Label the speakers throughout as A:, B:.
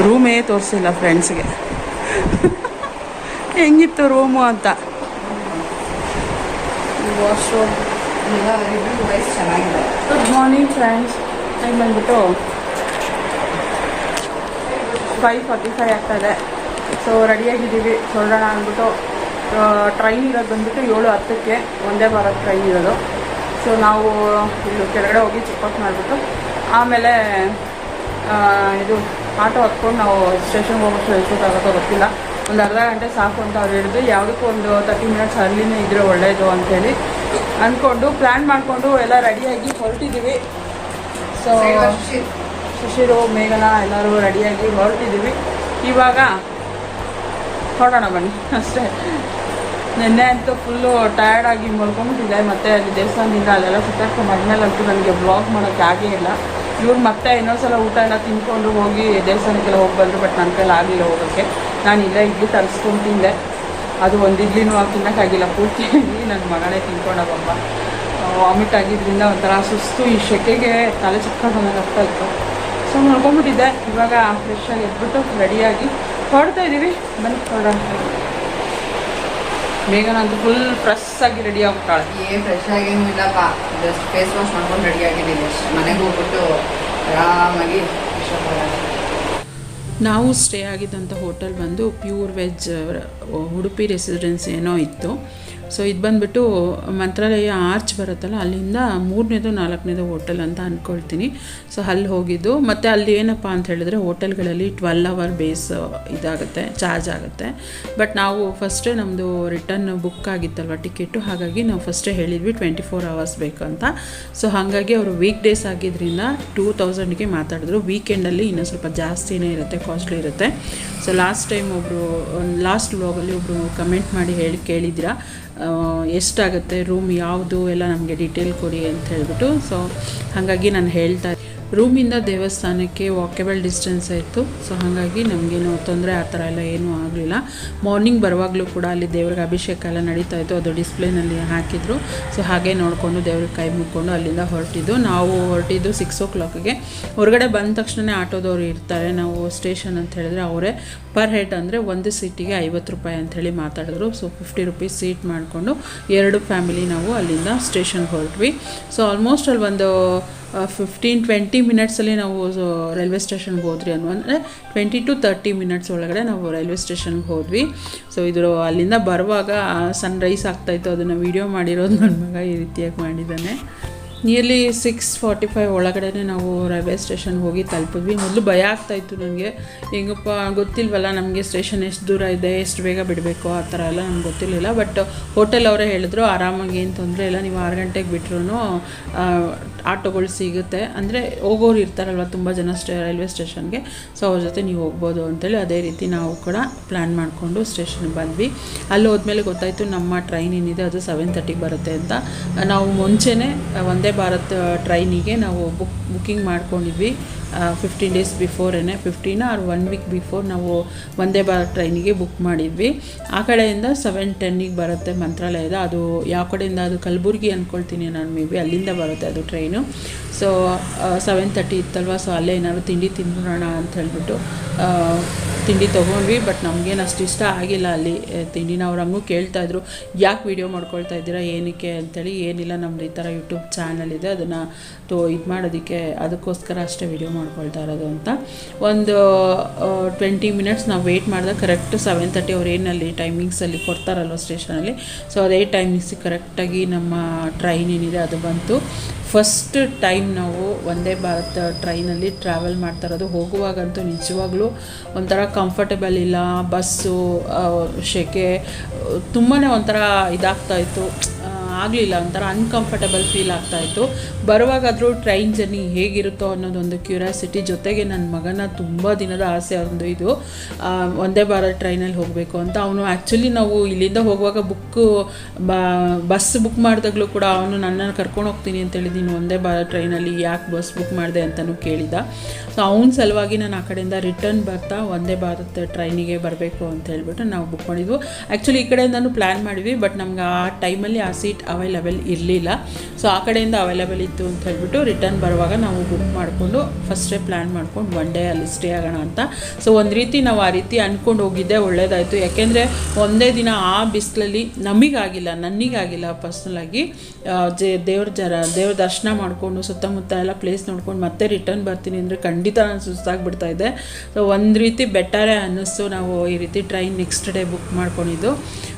A: ರೂಮೇ ತೋರಿಸಿಲ್ಲ ಫ್ರೆಂಡ್ಸ್ಗೆ ಹೆಂಗಿತ್ತು ರೂಮು ಅಂತ
B: ವಾಶ್ರೂಮ್ ಚೆನ್ನಾಗಿದೆ
A: ಗುಡ್ ಮಾರ್ನಿಂಗ್ ಫ್ರೆಂಡ್ಸ್ ಟೈಮ್ ಬಂದ್ಬಿಟ್ಟು ಫೈವ್ ಫಾರ್ಟಿ ಫೈವ್ ಆಗ್ತಾಯಿದೆ ಸೊ ರೆಡಿಯಾಗಿದ್ದೀವಿ ಹೊರಡೋಣ ಅಂದ್ಬಿಟ್ಟು ಟ್ರೈನ್ ಇರೋದು ಬಂದ್ಬಿಟ್ಟು ಏಳು ಹತ್ತಕ್ಕೆ ಒಂದೇ ಬಾರ ಟ್ರೈನ್ ಇರೋದು ಸೊ ನಾವು ಇಲ್ಲಿ ಕೆಳಗಡೆ ಹೋಗಿ ಚೆಕ್ಔಟ್ ಮಾಡಿಬಿಟ್ಟು ಆಮೇಲೆ ಇದು ಆಟೋ ಹತ್ಕೊಂಡು ನಾವು ಸ್ಟೇಷನ್ಗೆ ಹೋಗೋಷ್ಟು ಎಷ್ಟೊತ್ತಾಗುತ್ತೋ ಗೊತ್ತಿಲ್ಲ. ಒಂದು ಅರ್ಧ ಗಂಟೆ ಸಾಕು ಅಂತ ಅವ್ರು ಹಿಡಿದು ಯಾವುದಕ್ಕೂ ಒಂದು ತರ್ಟಿ ಮಿನಿಟ್ಸ್ ಅಲ್ಲಿನೇ ಇದ್ದರೆ ಒಳ್ಳೆಯದು ಅಂಥೇಳಿ ಅಂದ್ಕೊಂಡು ಪ್ಲ್ಯಾನ್ ಮಾಡಿಕೊಂಡು ಎಲ್ಲ ರೆಡಿಯಾಗಿ ಹೊರಟಿದ್ದೀವಿ ಸೊ ಶಿಶಿರು ಮೇಘನ ಎಲ್ಲರೂ ರೆಡಿಯಾಗಿ ಹೊರಟಿದ್ದೀವಿ ಇವಾಗ ಹೊರಡೋಣ ಬನ್ನಿ. ಅಷ್ಟೇ. ನಿನ್ನೆ ಅಂತೂ ಫುಲ್ಲು ಟಯರ್ಡಾಗಿ ಮಲ್ಕೊಂಬಿಟ್ಟಿದೆ ಮತ್ತು ಅಲ್ಲಿ ದೇವಸ್ಥಾನದಿಂದ ಅಲ್ಲೆಲ್ಲ ಸುತ್ತಾಡ್ಕೊಂಡು ಮದ್ಮೇಲೆ ಅಂತೂ ನನಗೆ ಬ್ಲಾಗ್ ಮಾಡೋಕ್ಕೆ ಆಗೇ ಇಲ್ಲ. ಇವ್ರು ಮತ್ತೆ ಇನ್ನೊಂದ್ಸಲ ಊಟ ಎಲ್ಲ ತಿನ್ಕೊಂಡು ಹೋಗಿ ದೇವಸ್ಥಾನಕ್ಕೆಲ್ಲ ಹೋಗಿ ಬಟ್ ನನ್ನ ಕೈಲಿ ಆಗಲಿಲ್ಲ ಹೋಗೋಕ್ಕೆ ನಾನು ಇಲ್ಲೇ ಇಡ್ಲಿ ತರಿಸ್ಕೊಂಡು ತಿಂದೆ. ಅದು ಒಂದು ಇಡ್ಲಿನೂ ತಿನ್ನೋಕ್ಕಾಗಿಲ್ಲ. ಪೂರ್ತಿಯಾಗಿ ನನ್ನ ಮಗನೇ ತಿನ್ಕೊಂಡಾಗಮ್ಮ ವಾಮಿಟ್ ಆಗಿದ್ದರಿಂದ ಒಂಥರ ಸುಸ್ತು. ಈ ಸೆಕೆಗೆ ತಲೆ ಚಕ್ಕರ್ ನನಗೆ ಆಗ್ತಾ ಇತ್ತು. ಸೊ ಮಲ್ಕೊಂಬಿಟ್ಟಿದ್ದೆ ಇವಾಗ ಫ್ರೆಶ್ ಆಗಿ ಎದ್ಬಿಟ್ಟು ರೆಡಿಯಾಗಿ ಹೊರಡ್ತಾ ಇದ್ದೀವಿ ಬಂದು ಹೊರಡೋಣ. ಬೇಗನ ಅಂತೂ ಫುಲ್ ಫ್ರೆಶ್ ಆಗಿ ರೆಡಿ ಆಗ್ತಾಳೆ
B: ಏ ಫ್ರೆಶ್ ಆಗೇನು ಇಲ್ಲಪ್ಪ. ಜಸ್ಟ್ ಫೇಸ್ ವಾಶ್ ಮಾಡ್ಕೊಂಡು ರೆಡಿ ಆಗಿದ್ದೀನಿ ಮನೆಗೆ ಹೋಗ್ಬಿಟ್ಟು ಆರಾಮಾಗಿ
A: ನಾವು ಸ್ಟೇ ಆಗಿದ್ದಂಥ ಹೋಟೆಲ್ ಬಂದು ಪ್ಯೂರ್ ವೆಜ್ ಉಡುಪಿ ರೆಸಿಡೆನ್ಸ್ ಏನೋ ಇತ್ತು. ಸೊ ಇದು ಬಂದುಬಿಟ್ಟು ಮಂತ್ರಾಲಯ ಆರ್ಚ್ ಬರುತ್ತಲ್ಲ, ಅಲ್ಲಿಂದ ಮೂರನೇದು ನಾಲ್ಕನೇದು ಹೋಟೆಲ್ ಅಂತ ಅಂದ್ಕೊಳ್ತೀನಿ ಸೊ ಅಲ್ಲಿ ಹೋಗಿದ್ದು, ಮತ್ತು ಅಲ್ಲಿ ಏನಪ್ಪ ಅಂತ ಹೇಳಿದ್ರೆ ಹೋಟೆಲ್ಗಳಲ್ಲಿ ಟ್ವೆಲ್ ಅವರ್ ಬೇಸ್ ಇದಾಗುತ್ತೆ ಚಾರ್ಜ್ ಆಗುತ್ತೆ. ಬಟ್ ನಾವು ಫಸ್ಟೇ ನಮ್ಮದು ರಿಟರ್ನ್ ಬುಕ್ ಆಗಿತ್ತಲ್ವ ಟಿಕೆಟು, ಹಾಗಾಗಿ ನಾವು ಫಸ್ಟೇ ಹೇಳಿದ್ವಿ ಟ್ವೆಂಟಿ ಫೋರ್ ಅವರ್ಸ್ ಬೇಕಂತ ಸೊ ಹಾಗಾಗಿ ಅವರು ವೀಕ್ ಡೇಸ್ ಆಗಿದ್ದರಿಂದ ಟೂ ತೌಸಂಡ್ಗೆ ಮಾತಾಡಿದ್ರು. ವೀಕೆಂಡಲ್ಲಿ ಇನ್ನೂ ಸ್ವಲ್ಪ ಜಾಸ್ತಿನೇ ಇರುತ್ತೆ ಕಾಸ್ಟ್ಲಿ ಇರುತ್ತೆ. ಸೊ ಲಾಸ್ಟ್ ಟೈಮ್ ಒಬ್ಬರು ಲಾಸ್ಟ್ ವ್ಲಾಗಲ್ಲಿ ಒಬ್ಬರು ಕಮೆಂಟ್ ಮಾಡಿ ಹೇಳಿ ಕೇಳಿದ್ದೀರಾ? ಎಷ್ಟಾಗುತ್ತೆ ರೂಮ್ ಯಾವುದು ಎಲ್ಲ ನಮಗೆ ಡೀಟೇಲ್ ಕೊಡಿ ಅಂತ ಹೇಳ್ಬಿಟ್ಟು. ಸೊ ಹಾಗಾಗಿ ನಾನು ಹೇಳ್ತಾ ರೂಮಿಂದ ದೇವಸ್ಥಾನಕ್ಕೆ ವಾಕೆಬಲ್ ಡಿಸ್ಟೆನ್ಸ್ ಇತ್ತು. ಸೊ ಹಾಗಾಗಿ ನಮಗೇನು ತೊಂದರೆ ಆ ಥರ ಎಲ್ಲ ಏನೂ ಆಗಲಿಲ್ಲ. ಮಾರ್ನಿಂಗ್ ಬರುವಾಗಲೂ ಕೂಡ ಅಲ್ಲಿ ದೇವ್ರಿಗೆ ಅಭಿಷೇಕ ಎಲ್ಲ ನಡೀತಾ ಇತ್ತು. ಅದು ಡಿಸ್ಪ್ಲೇನಲ್ಲಿ ಹಾಕಿದ್ರು. ಸೊ ಹಾಗೆ ನೋಡಿಕೊಂಡು ದೇವ್ರಿಗೆ ಕೈ ಮುಕ್ಕೊಂಡು ಅಲ್ಲಿಂದ ಹೊರಟಿದ್ದು. ನಾವು ಹೊರಟಿದ್ದು ಸಿಕ್ಸ್ ಓ ಕ್ಲಾಕಿಗೆ ಹೊರಗಡೆ ಬಂದ ತಕ್ಷಣ ಆಟೋದವ್ರು ಇರ್ತಾರೆ. ನಾವು ಸ್ಟೇಷನ್ ಅಂತ ಹೇಳಿದ್ರೆ ಅವರೇ. ಪರ್ ಹೆಡ್ ಅಂದರೆ ಒಂದು ಸೀಟಿಗೆ ಐವತ್ತು ರೂಪಾಯಿ ಅಂಥೇಳಿ ಮಾತಾಡಿದ್ರು. ಸೊ ಫಿಫ್ಟಿ ರುಪೀಸ್ ಸೀಟ್ ಮಾಡಿಕೊಂಡು ಎರಡು ಫ್ಯಾಮಿಲಿ ನಾವು ಅಲ್ಲಿಂದ ಸ್ಟೇಷನ್ಗೆ ಹೊರಟ್ವಿ. ಸೊ ಆಲ್ಮೋಸ್ಟ್ ಅಲ್ಲಿ ಒಂದು ಫಿಫ್ಟೀನ್ ಟ್ವೆಂಟಿ ಮಿನಿಟ್ಸಲ್ಲಿ ನಾವು ರೈಲ್ವೆ ಸ್ಟೇಷನ್ಗೆ ಹೋದ್ರಿ ಅನ್ನೋ ಅಂದರೆ ಟ್ವೆಂಟಿ ಟು ತರ್ಟಿ ಮಿನಿಟ್ಸ್ ಒಳಗಡೆ ನಾವು ರೈಲ್ವೆ ಸ್ಟೇಷನ್ಗೆ ಹೋದ್ವಿ. ಸೊ ಇದು ಅಲ್ಲಿಂದ ಬರುವಾಗ ಸನ್ರೈಸ್ ಆಗ್ತಾಯಿತ್ತು ಅದನ್ನು ವೀಡಿಯೋ ಮಾಡಿರೋದು ನನ್ನ ಮಗ ಈ ರೀತಿಯಾಗಿ ಮಾಡಿದ್ದಾನೆ. ನಿಯರ್ಲಿ ಸಿಕ್ಸ್ ಫಾರ್ಟಿ ಫೈವ್ ಒಳಗಡೆ ನಾವು ರೈಲ್ವೆ ಸ್ಟೇಷನ್ ಹೋಗಿ ತಲುಪಿದ್ವಿ. ಮೊದಲು ಭಯ ಆಗ್ತಾಯಿತ್ತು ನನಗೆ. ಹೆಂಗಪ್ಪ, ಗೊತ್ತಿಲ್ವಲ್ಲ ನಮಗೆ ಸ್ಟೇಷನ್ ಎಷ್ಟು ದೂರ ಇದೆ, ಎಷ್ಟು ಬೇಗ ಬಿಡಬೇಕು, ಆ ಥರ ಎಲ್ಲ ನಮ್ಗೆ ಗೊತ್ತಿರಲಿಲ್ಲ. ಬಟ್ ಹೋಟೆಲ್ ಅವರೇ ಹೇಳಿದ್ರು, ಆರಾಮಾಗಿ ಏನು ತೊಂದರೆ ಇಲ್ಲ, ನೀವು ಆರು ಗಂಟೆಗೆ ಬಿಟ್ರೂ ಆಟೋಗಳು ಸಿಗುತ್ತೆ. ಅಂದರೆ ಹೋಗೋರು ಇರ್ತಾರಲ್ವ ತುಂಬ ಜನ ಸ್ಟೇ, ರೈಲ್ವೆ ಸ್ಟೇಷನ್ಗೆ. ಸೊ ಅವ್ರ ಜೊತೆ ನೀವು ಹೋಗ್ಬೋದು ಅಂತೇಳಿ ಅದೇ ರೀತಿ ನಾವು ಕೂಡ ಪ್ಲ್ಯಾನ್ ಮಾಡಿಕೊಂಡು ಸ್ಟೇಷನ್ಗೆ ಬಂದ್ವಿ. ಅಲ್ಲಿ ಹೋದ್ಮೇಲೆ ಗೊತ್ತಾಯಿತು, ನಮ್ಮ ಟ್ರೈನ್ ಏನಿದೆ, ಅದು ಸೆವೆನ್ ತರ್ಟಿಗೆ ಬರುತ್ತೆ ಅಂತ. ನಾವು ಮುಂಚೆನೇ ಒಂದೇ ಭಾರತ್ ಟ್ರೈನಿಗೆ ನಾವು ಬುಕ್ ಬುಕ್ಕಿಂಗ್ ಮಾಡ್ಕೊಂಡಿದ್ವಿ. Fifteen days ಬಿಫೋರೇ fifteen or one week before ನಾವು ಒಂದೇ ಭಾರತ್ ಟ್ರೈನಿಗೆ ಬುಕ್ ಮಾಡಿದ್ವಿ. ಆ ಕಡೆಯಿಂದ ಸೆವೆನ್ ಟೆನ್ನಿಗೆ ಬರುತ್ತೆ ಮಂತ್ರಾಲಯದ. ಅದು ಯಾವ ಕಡೆಯಿಂದ? ಅದು ಕಲಬುರ್ಗಿ ಅಂದ್ಕೊಳ್ತೀನಿ ನಾನು ಮೇ ಬಿ ಅಲ್ಲಿಂದ ಬರುತ್ತೆ ಅದು ಟ್ರೈನು ಸೊ ಸೆವೆನ್ ತರ್ಟಿ ಇತ್ತಲ್ವ? ಸೊ ಅಲ್ಲೇ ಏನಾದ್ರು ತಿಂಡಿ ತಿನ್ಬಿಡೋಣ ಅಂತ ಹೇಳ್ಬಿಟ್ಟು ತಿಂಡಿ ತೊಗೊಂಡ್ವಿ. ಬಟ್ ನಮಗೇನು ಅಷ್ಟು ಇಷ್ಟ ಆಗಿಲ್ಲ ಅಲ್ಲಿ ತಿಂಡಿನ. ಅವ್ರು ಹಂಗೂ ಕೇಳ್ತಾಯಿದ್ರು ಯಾಕೆ ವೀಡಿಯೋ ಮಾಡ್ಕೊಳ್ತಾ ಇದ್ದೀರಾ? ಏನಕ್ಕೆ? ಅಂತೇಳಿ, ಏನಿಲ್ಲ ನಮ್ಮದು ಈ ಥರ ಯೂಟ್ಯೂಬ್ ಚಾನಲ್ ಇದೆ. ಅದನ್ನು ತೋ ಇದು ಮಾಡೋದಕ್ಕೆ ಅದಕ್ಕೋಸ್ಕರ ಅಷ್ಟೇ ವೀಡಿಯೋ ಮಾಡ್ಕೊಳ್ತಾ ಇರೋದು ಅಂತ. ಒಂದು ಟ್ವೆಂಟಿ ಮಿನಿಟ್ಸ್ ನಾವು ವೆಯ್ಟ್ ಮಾಡಿದಾಗ ಕರೆಕ್ಟ್ ಸೆವೆನ್ ತರ್ಟಿ ಅವ್ರು ಏನಲ್ಲಿ ಟೈಮಿಂಗ್ಸಲ್ಲಿ ಕೊಡ್ತಾರಲ್ವ ಸ್ಟೇಷನಲ್ಲಿ ಸೊ ಅದೇ ಟೈಮಿಂಗ್ಸಿಗೆ ಕರೆಕ್ಟಾಗಿ ನಮ್ಮ ಟ್ರೈನ್ ಏನಿದೆ ಅದು ಬಂತು. ಫಸ್ಟ್ ಟೈಮ್ ನಾವು ಒಂದೇ ಭಾರತ ಟ್ರೈನಲ್ಲಿ ಟ್ರಾವೆಲ್ ಮಾಡ್ತಾ ಇರೋದು. ಹೋಗುವಾಗಂತೂ ನಿಜವಾಗ್ಲೂ ಒಂಥರ ಕಂಫರ್ಟಬಲ್ ಇಲ್ಲ. ಬಸ್ಸು ಶೆಕೆ ತುಂಬಾ ಒಂಥರ ಇದಾಗ್ತಾ ಇತ್ತು. ಆಗಲಿಲ್ಲ, ಒಂಥರ ಅನ್ಕಂಫರ್ಟಬಲ್ ಫೀಲ್ ಆಗ್ತಾಯಿತ್ತು ಬರುವಾಗಾದರೂ ಟ್ರೈನ್ ಜರ್ನಿ ಹೇಗಿರುತ್ತೋ ಅನ್ನೋದೊಂದು ಕ್ಯೂರಿಯಾಸಿಟಿ ಜೊತೆಗೆ ನನ್ನ ಮಗನ ತುಂಬ ದಿನದ ಆಸೆ ಒಂದು ಇದು. ಒಂದೇ ಭಾರತ್ ಟ್ರೈನಲ್ಲಿ ಹೋಗಬೇಕು ಅಂತ ಅವನು ಆ್ಯಕ್ಚುಲಿ ನಾವು ಇಲ್ಲಿಂದ ಹೋಗುವಾಗ ಬುಕ್ಕು ಬಸ್ ಬುಕ್ ಮಾಡಿದಾಗಲೂ ಕೂಡ ಅವನು ನನ್ನನ್ನು ಕರ್ಕೊಂಡು ಹೋಗ್ತೀನಿ ಅಂತ ಹೇಳಿದ್ದೀನಿ ಒಂದೇ ಭಾರತ್ ಟ್ರೈನಲ್ಲಿ ಯಾಕೆ ಬಸ್ ಬುಕ್ ಮಾಡಿದೆ ಅಂತಲೂ ಕೇಳಿದ. ಸೊ ಅವನ ಸಲುವಾಗಿ ನಾನು ಆ ಕಡೆಯಿಂದ ರಿಟರ್ನ್ ಬರ್ತಾ ಒಂದೇ ಭಾರತ್ ಟ್ರೈನಿಗೆ ಬರಬೇಕು ಅಂತ ಹೇಳ್ಬಿಟ್ಟು ನಾವು ಬುಕ್ ಮಾಡಿದ್ವು. ಆ್ಯಕ್ಚುಲಿ ಈ ಕಡೆಯಿಂದನೂ ಪ್ಲ್ಯಾನ್ ಮಾಡಿದ್ವಿ ಬಟ್ ನಮ್ಗೆ ಆ ಟೈಮಲ್ಲಿ ಆ ಸೀಟ್ ಅವೈಲಬಲ್ ಇರಲಿಲ್ಲ. ಸೊ ಆ ಕಡೆಯಿಂದ ಅವೈಲಬಲ್ ಇತ್ತು ಅಂತ ಹೇಳ್ಬಿಟ್ಟು ರಿಟರ್ನ್ ಬರುವಾಗ ನಾವು ಬುಕ್ ಮಾಡಿಕೊಂಡು ಫಸ್ಟೇ ಪ್ಲ್ಯಾನ್ ಮಾಡ್ಕೊಂಡು ಒನ್ ಡೇ ಅಲ್ಲಿ ಸ್ಟೇ ಆಗೋಣ ಅಂತ. ಸೊ ಒಂದು ರೀತಿ ನಾವು ಆ ರೀತಿ ಅಂದ್ಕೊಂಡು ಹೋಗಿದ್ದೆ, ಒಳ್ಳೇದಾಯಿತು. ಯಾಕೆಂದರೆ ಒಂದೇ ದಿನ ಆ ಬಿಸಿಲಲ್ಲಿ ನಮಗಾಗಿಲ್ಲ ನನಗಾಗಿಲ್ಲ ಪರ್ಸ್ನಲಾಗಿ ಜೆ, ದೇವ್ರ ಜರ, ದೇವ್ರ ದರ್ಶನ ಮಾಡಿಕೊಂಡು ಸುತ್ತಮುತ್ತ ಎಲ್ಲ ಪ್ಲೇಸ್ ನೋಡ್ಕೊಂಡು ಮತ್ತೆ ರಿಟರ್ನ್ ಬರ್ತೀನಿ ಅಂದರೆ ಖಂಡಿತ ನಾನು ಇದೆ ಸೊ ಒಂದು ರೀತಿ ಬೆಟರೇ ಅನ್ನಿಸ್ತು ನಾವು ಈ ರೀತಿ ಟ್ರೈನ್ ನೆಕ್ಸ್ಟ್ ಡೇ ಬುಕ್ ಮಾಡ್ಕೊಂಡಿದ್ದು.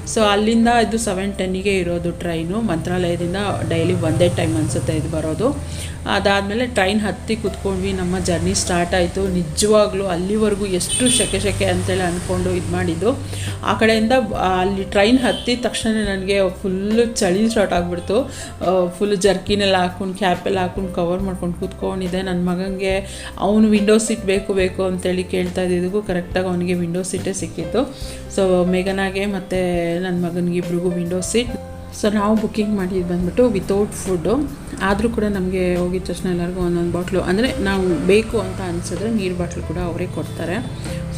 A: ಸೊ ಅಲ್ಲಿಂದ ಇದು ಸೆವೆನ್ ಟೆನ್ನಿಗೆ ಇರೋದು ಟ್ರೈನು ಮಂತ್ರಾಲಯದಿಂದ ಡೈಲಿ ಒಂದೇ ಟೈಮ್ ಅನಿಸುತ್ತೆ ಇದು ಬರೋದು. ಅದಾದಮೇಲೆ ಟ್ರೈನ್ ಹತ್ತಿ ಕುತ್ಕೊಂಡ್ವಿ. ನಮ್ಮ ಜರ್ನಿ ಸ್ಟಾರ್ಟ್ ಆಯಿತು. ನಿಜವಾಗ್ಲೂ ಅಲ್ಲಿವರೆಗೂ ಎಷ್ಟು ಶೆಕೆ ಶೆಕೆ ಅಂತೇಳಿ ಅಂದ್ಕೊಂಡು ಇದು ಮಾಡಿದ್ದು. ಆ ಕಡೆಯಿಂದ ಅಲ್ಲಿ ಟ್ರೈನ್ ಹತ್ತಿದ ತಕ್ಷಣ ನನಗೆ ಫುಲ್ಲು ಚಳಿ ಸ್ಟಾರ್ಟ್ ಆಗಿಬಿಡ್ತು. ಫುಲ್ ಜರ್ಕಿನೆಲ್ಲ ಹಾಕ್ಕೊಂಡು ಕ್ಯಾಪೆಲ್ಲ ಹಾಕ್ಕೊಂಡು ಕವರ್ ಮಾಡ್ಕೊಂಡು ಕೂತ್ಕೊಂಡಿದ್ದೆ. ನನ್ನ ಮಗನಿಗೆ ಅವನು ವಿಂಡೋ ಸೀಟ್ ಬೇಕು ಬೇಕು ಅಂತೇಳಿ ಕೇಳ್ತಾ ಇದ್ದಿದ್ದಕ್ಕೂ ಕರೆಕ್ಟಾಗಿ ಅವನಿಗೆ ವಿಂಡೋ ಸೀಟೇ ಸಿಕ್ಕಿತ್ತು. ಸೊ ಮೇಘನಾಗೆ ಮತ್ತು ನನ್ನ ಮಗನಿಗೆ ಇಬ್ರಿಗೂ ವಿಂಡೋ ಸೀಟ್ ಸೊ ನಾವು ಬುಕ್ಕಿಂಗ್ ಮಾಡಿದ್ದು ಬಂದ್ಬಿಟ್ಟು ವಿತೌಟ್ ಫುಡ್ಡು ಆದರೂ ಕೂಡ ನಮಗೆ ಹೋಗಿದ ತಕ್ಷಣ ಎಲ್ಲರಿಗೂ ಒಂದೊಂದು ಬಾಟ್ಲು ಅಂದರೆ ನಾವು ಬೇಕು ಅಂತ ಅನಿಸಿದ್ರೆ ನೀರು ಬಾಟ್ಲು ಕೂಡ ಅವರೇ ಕೊಡ್ತಾರೆ.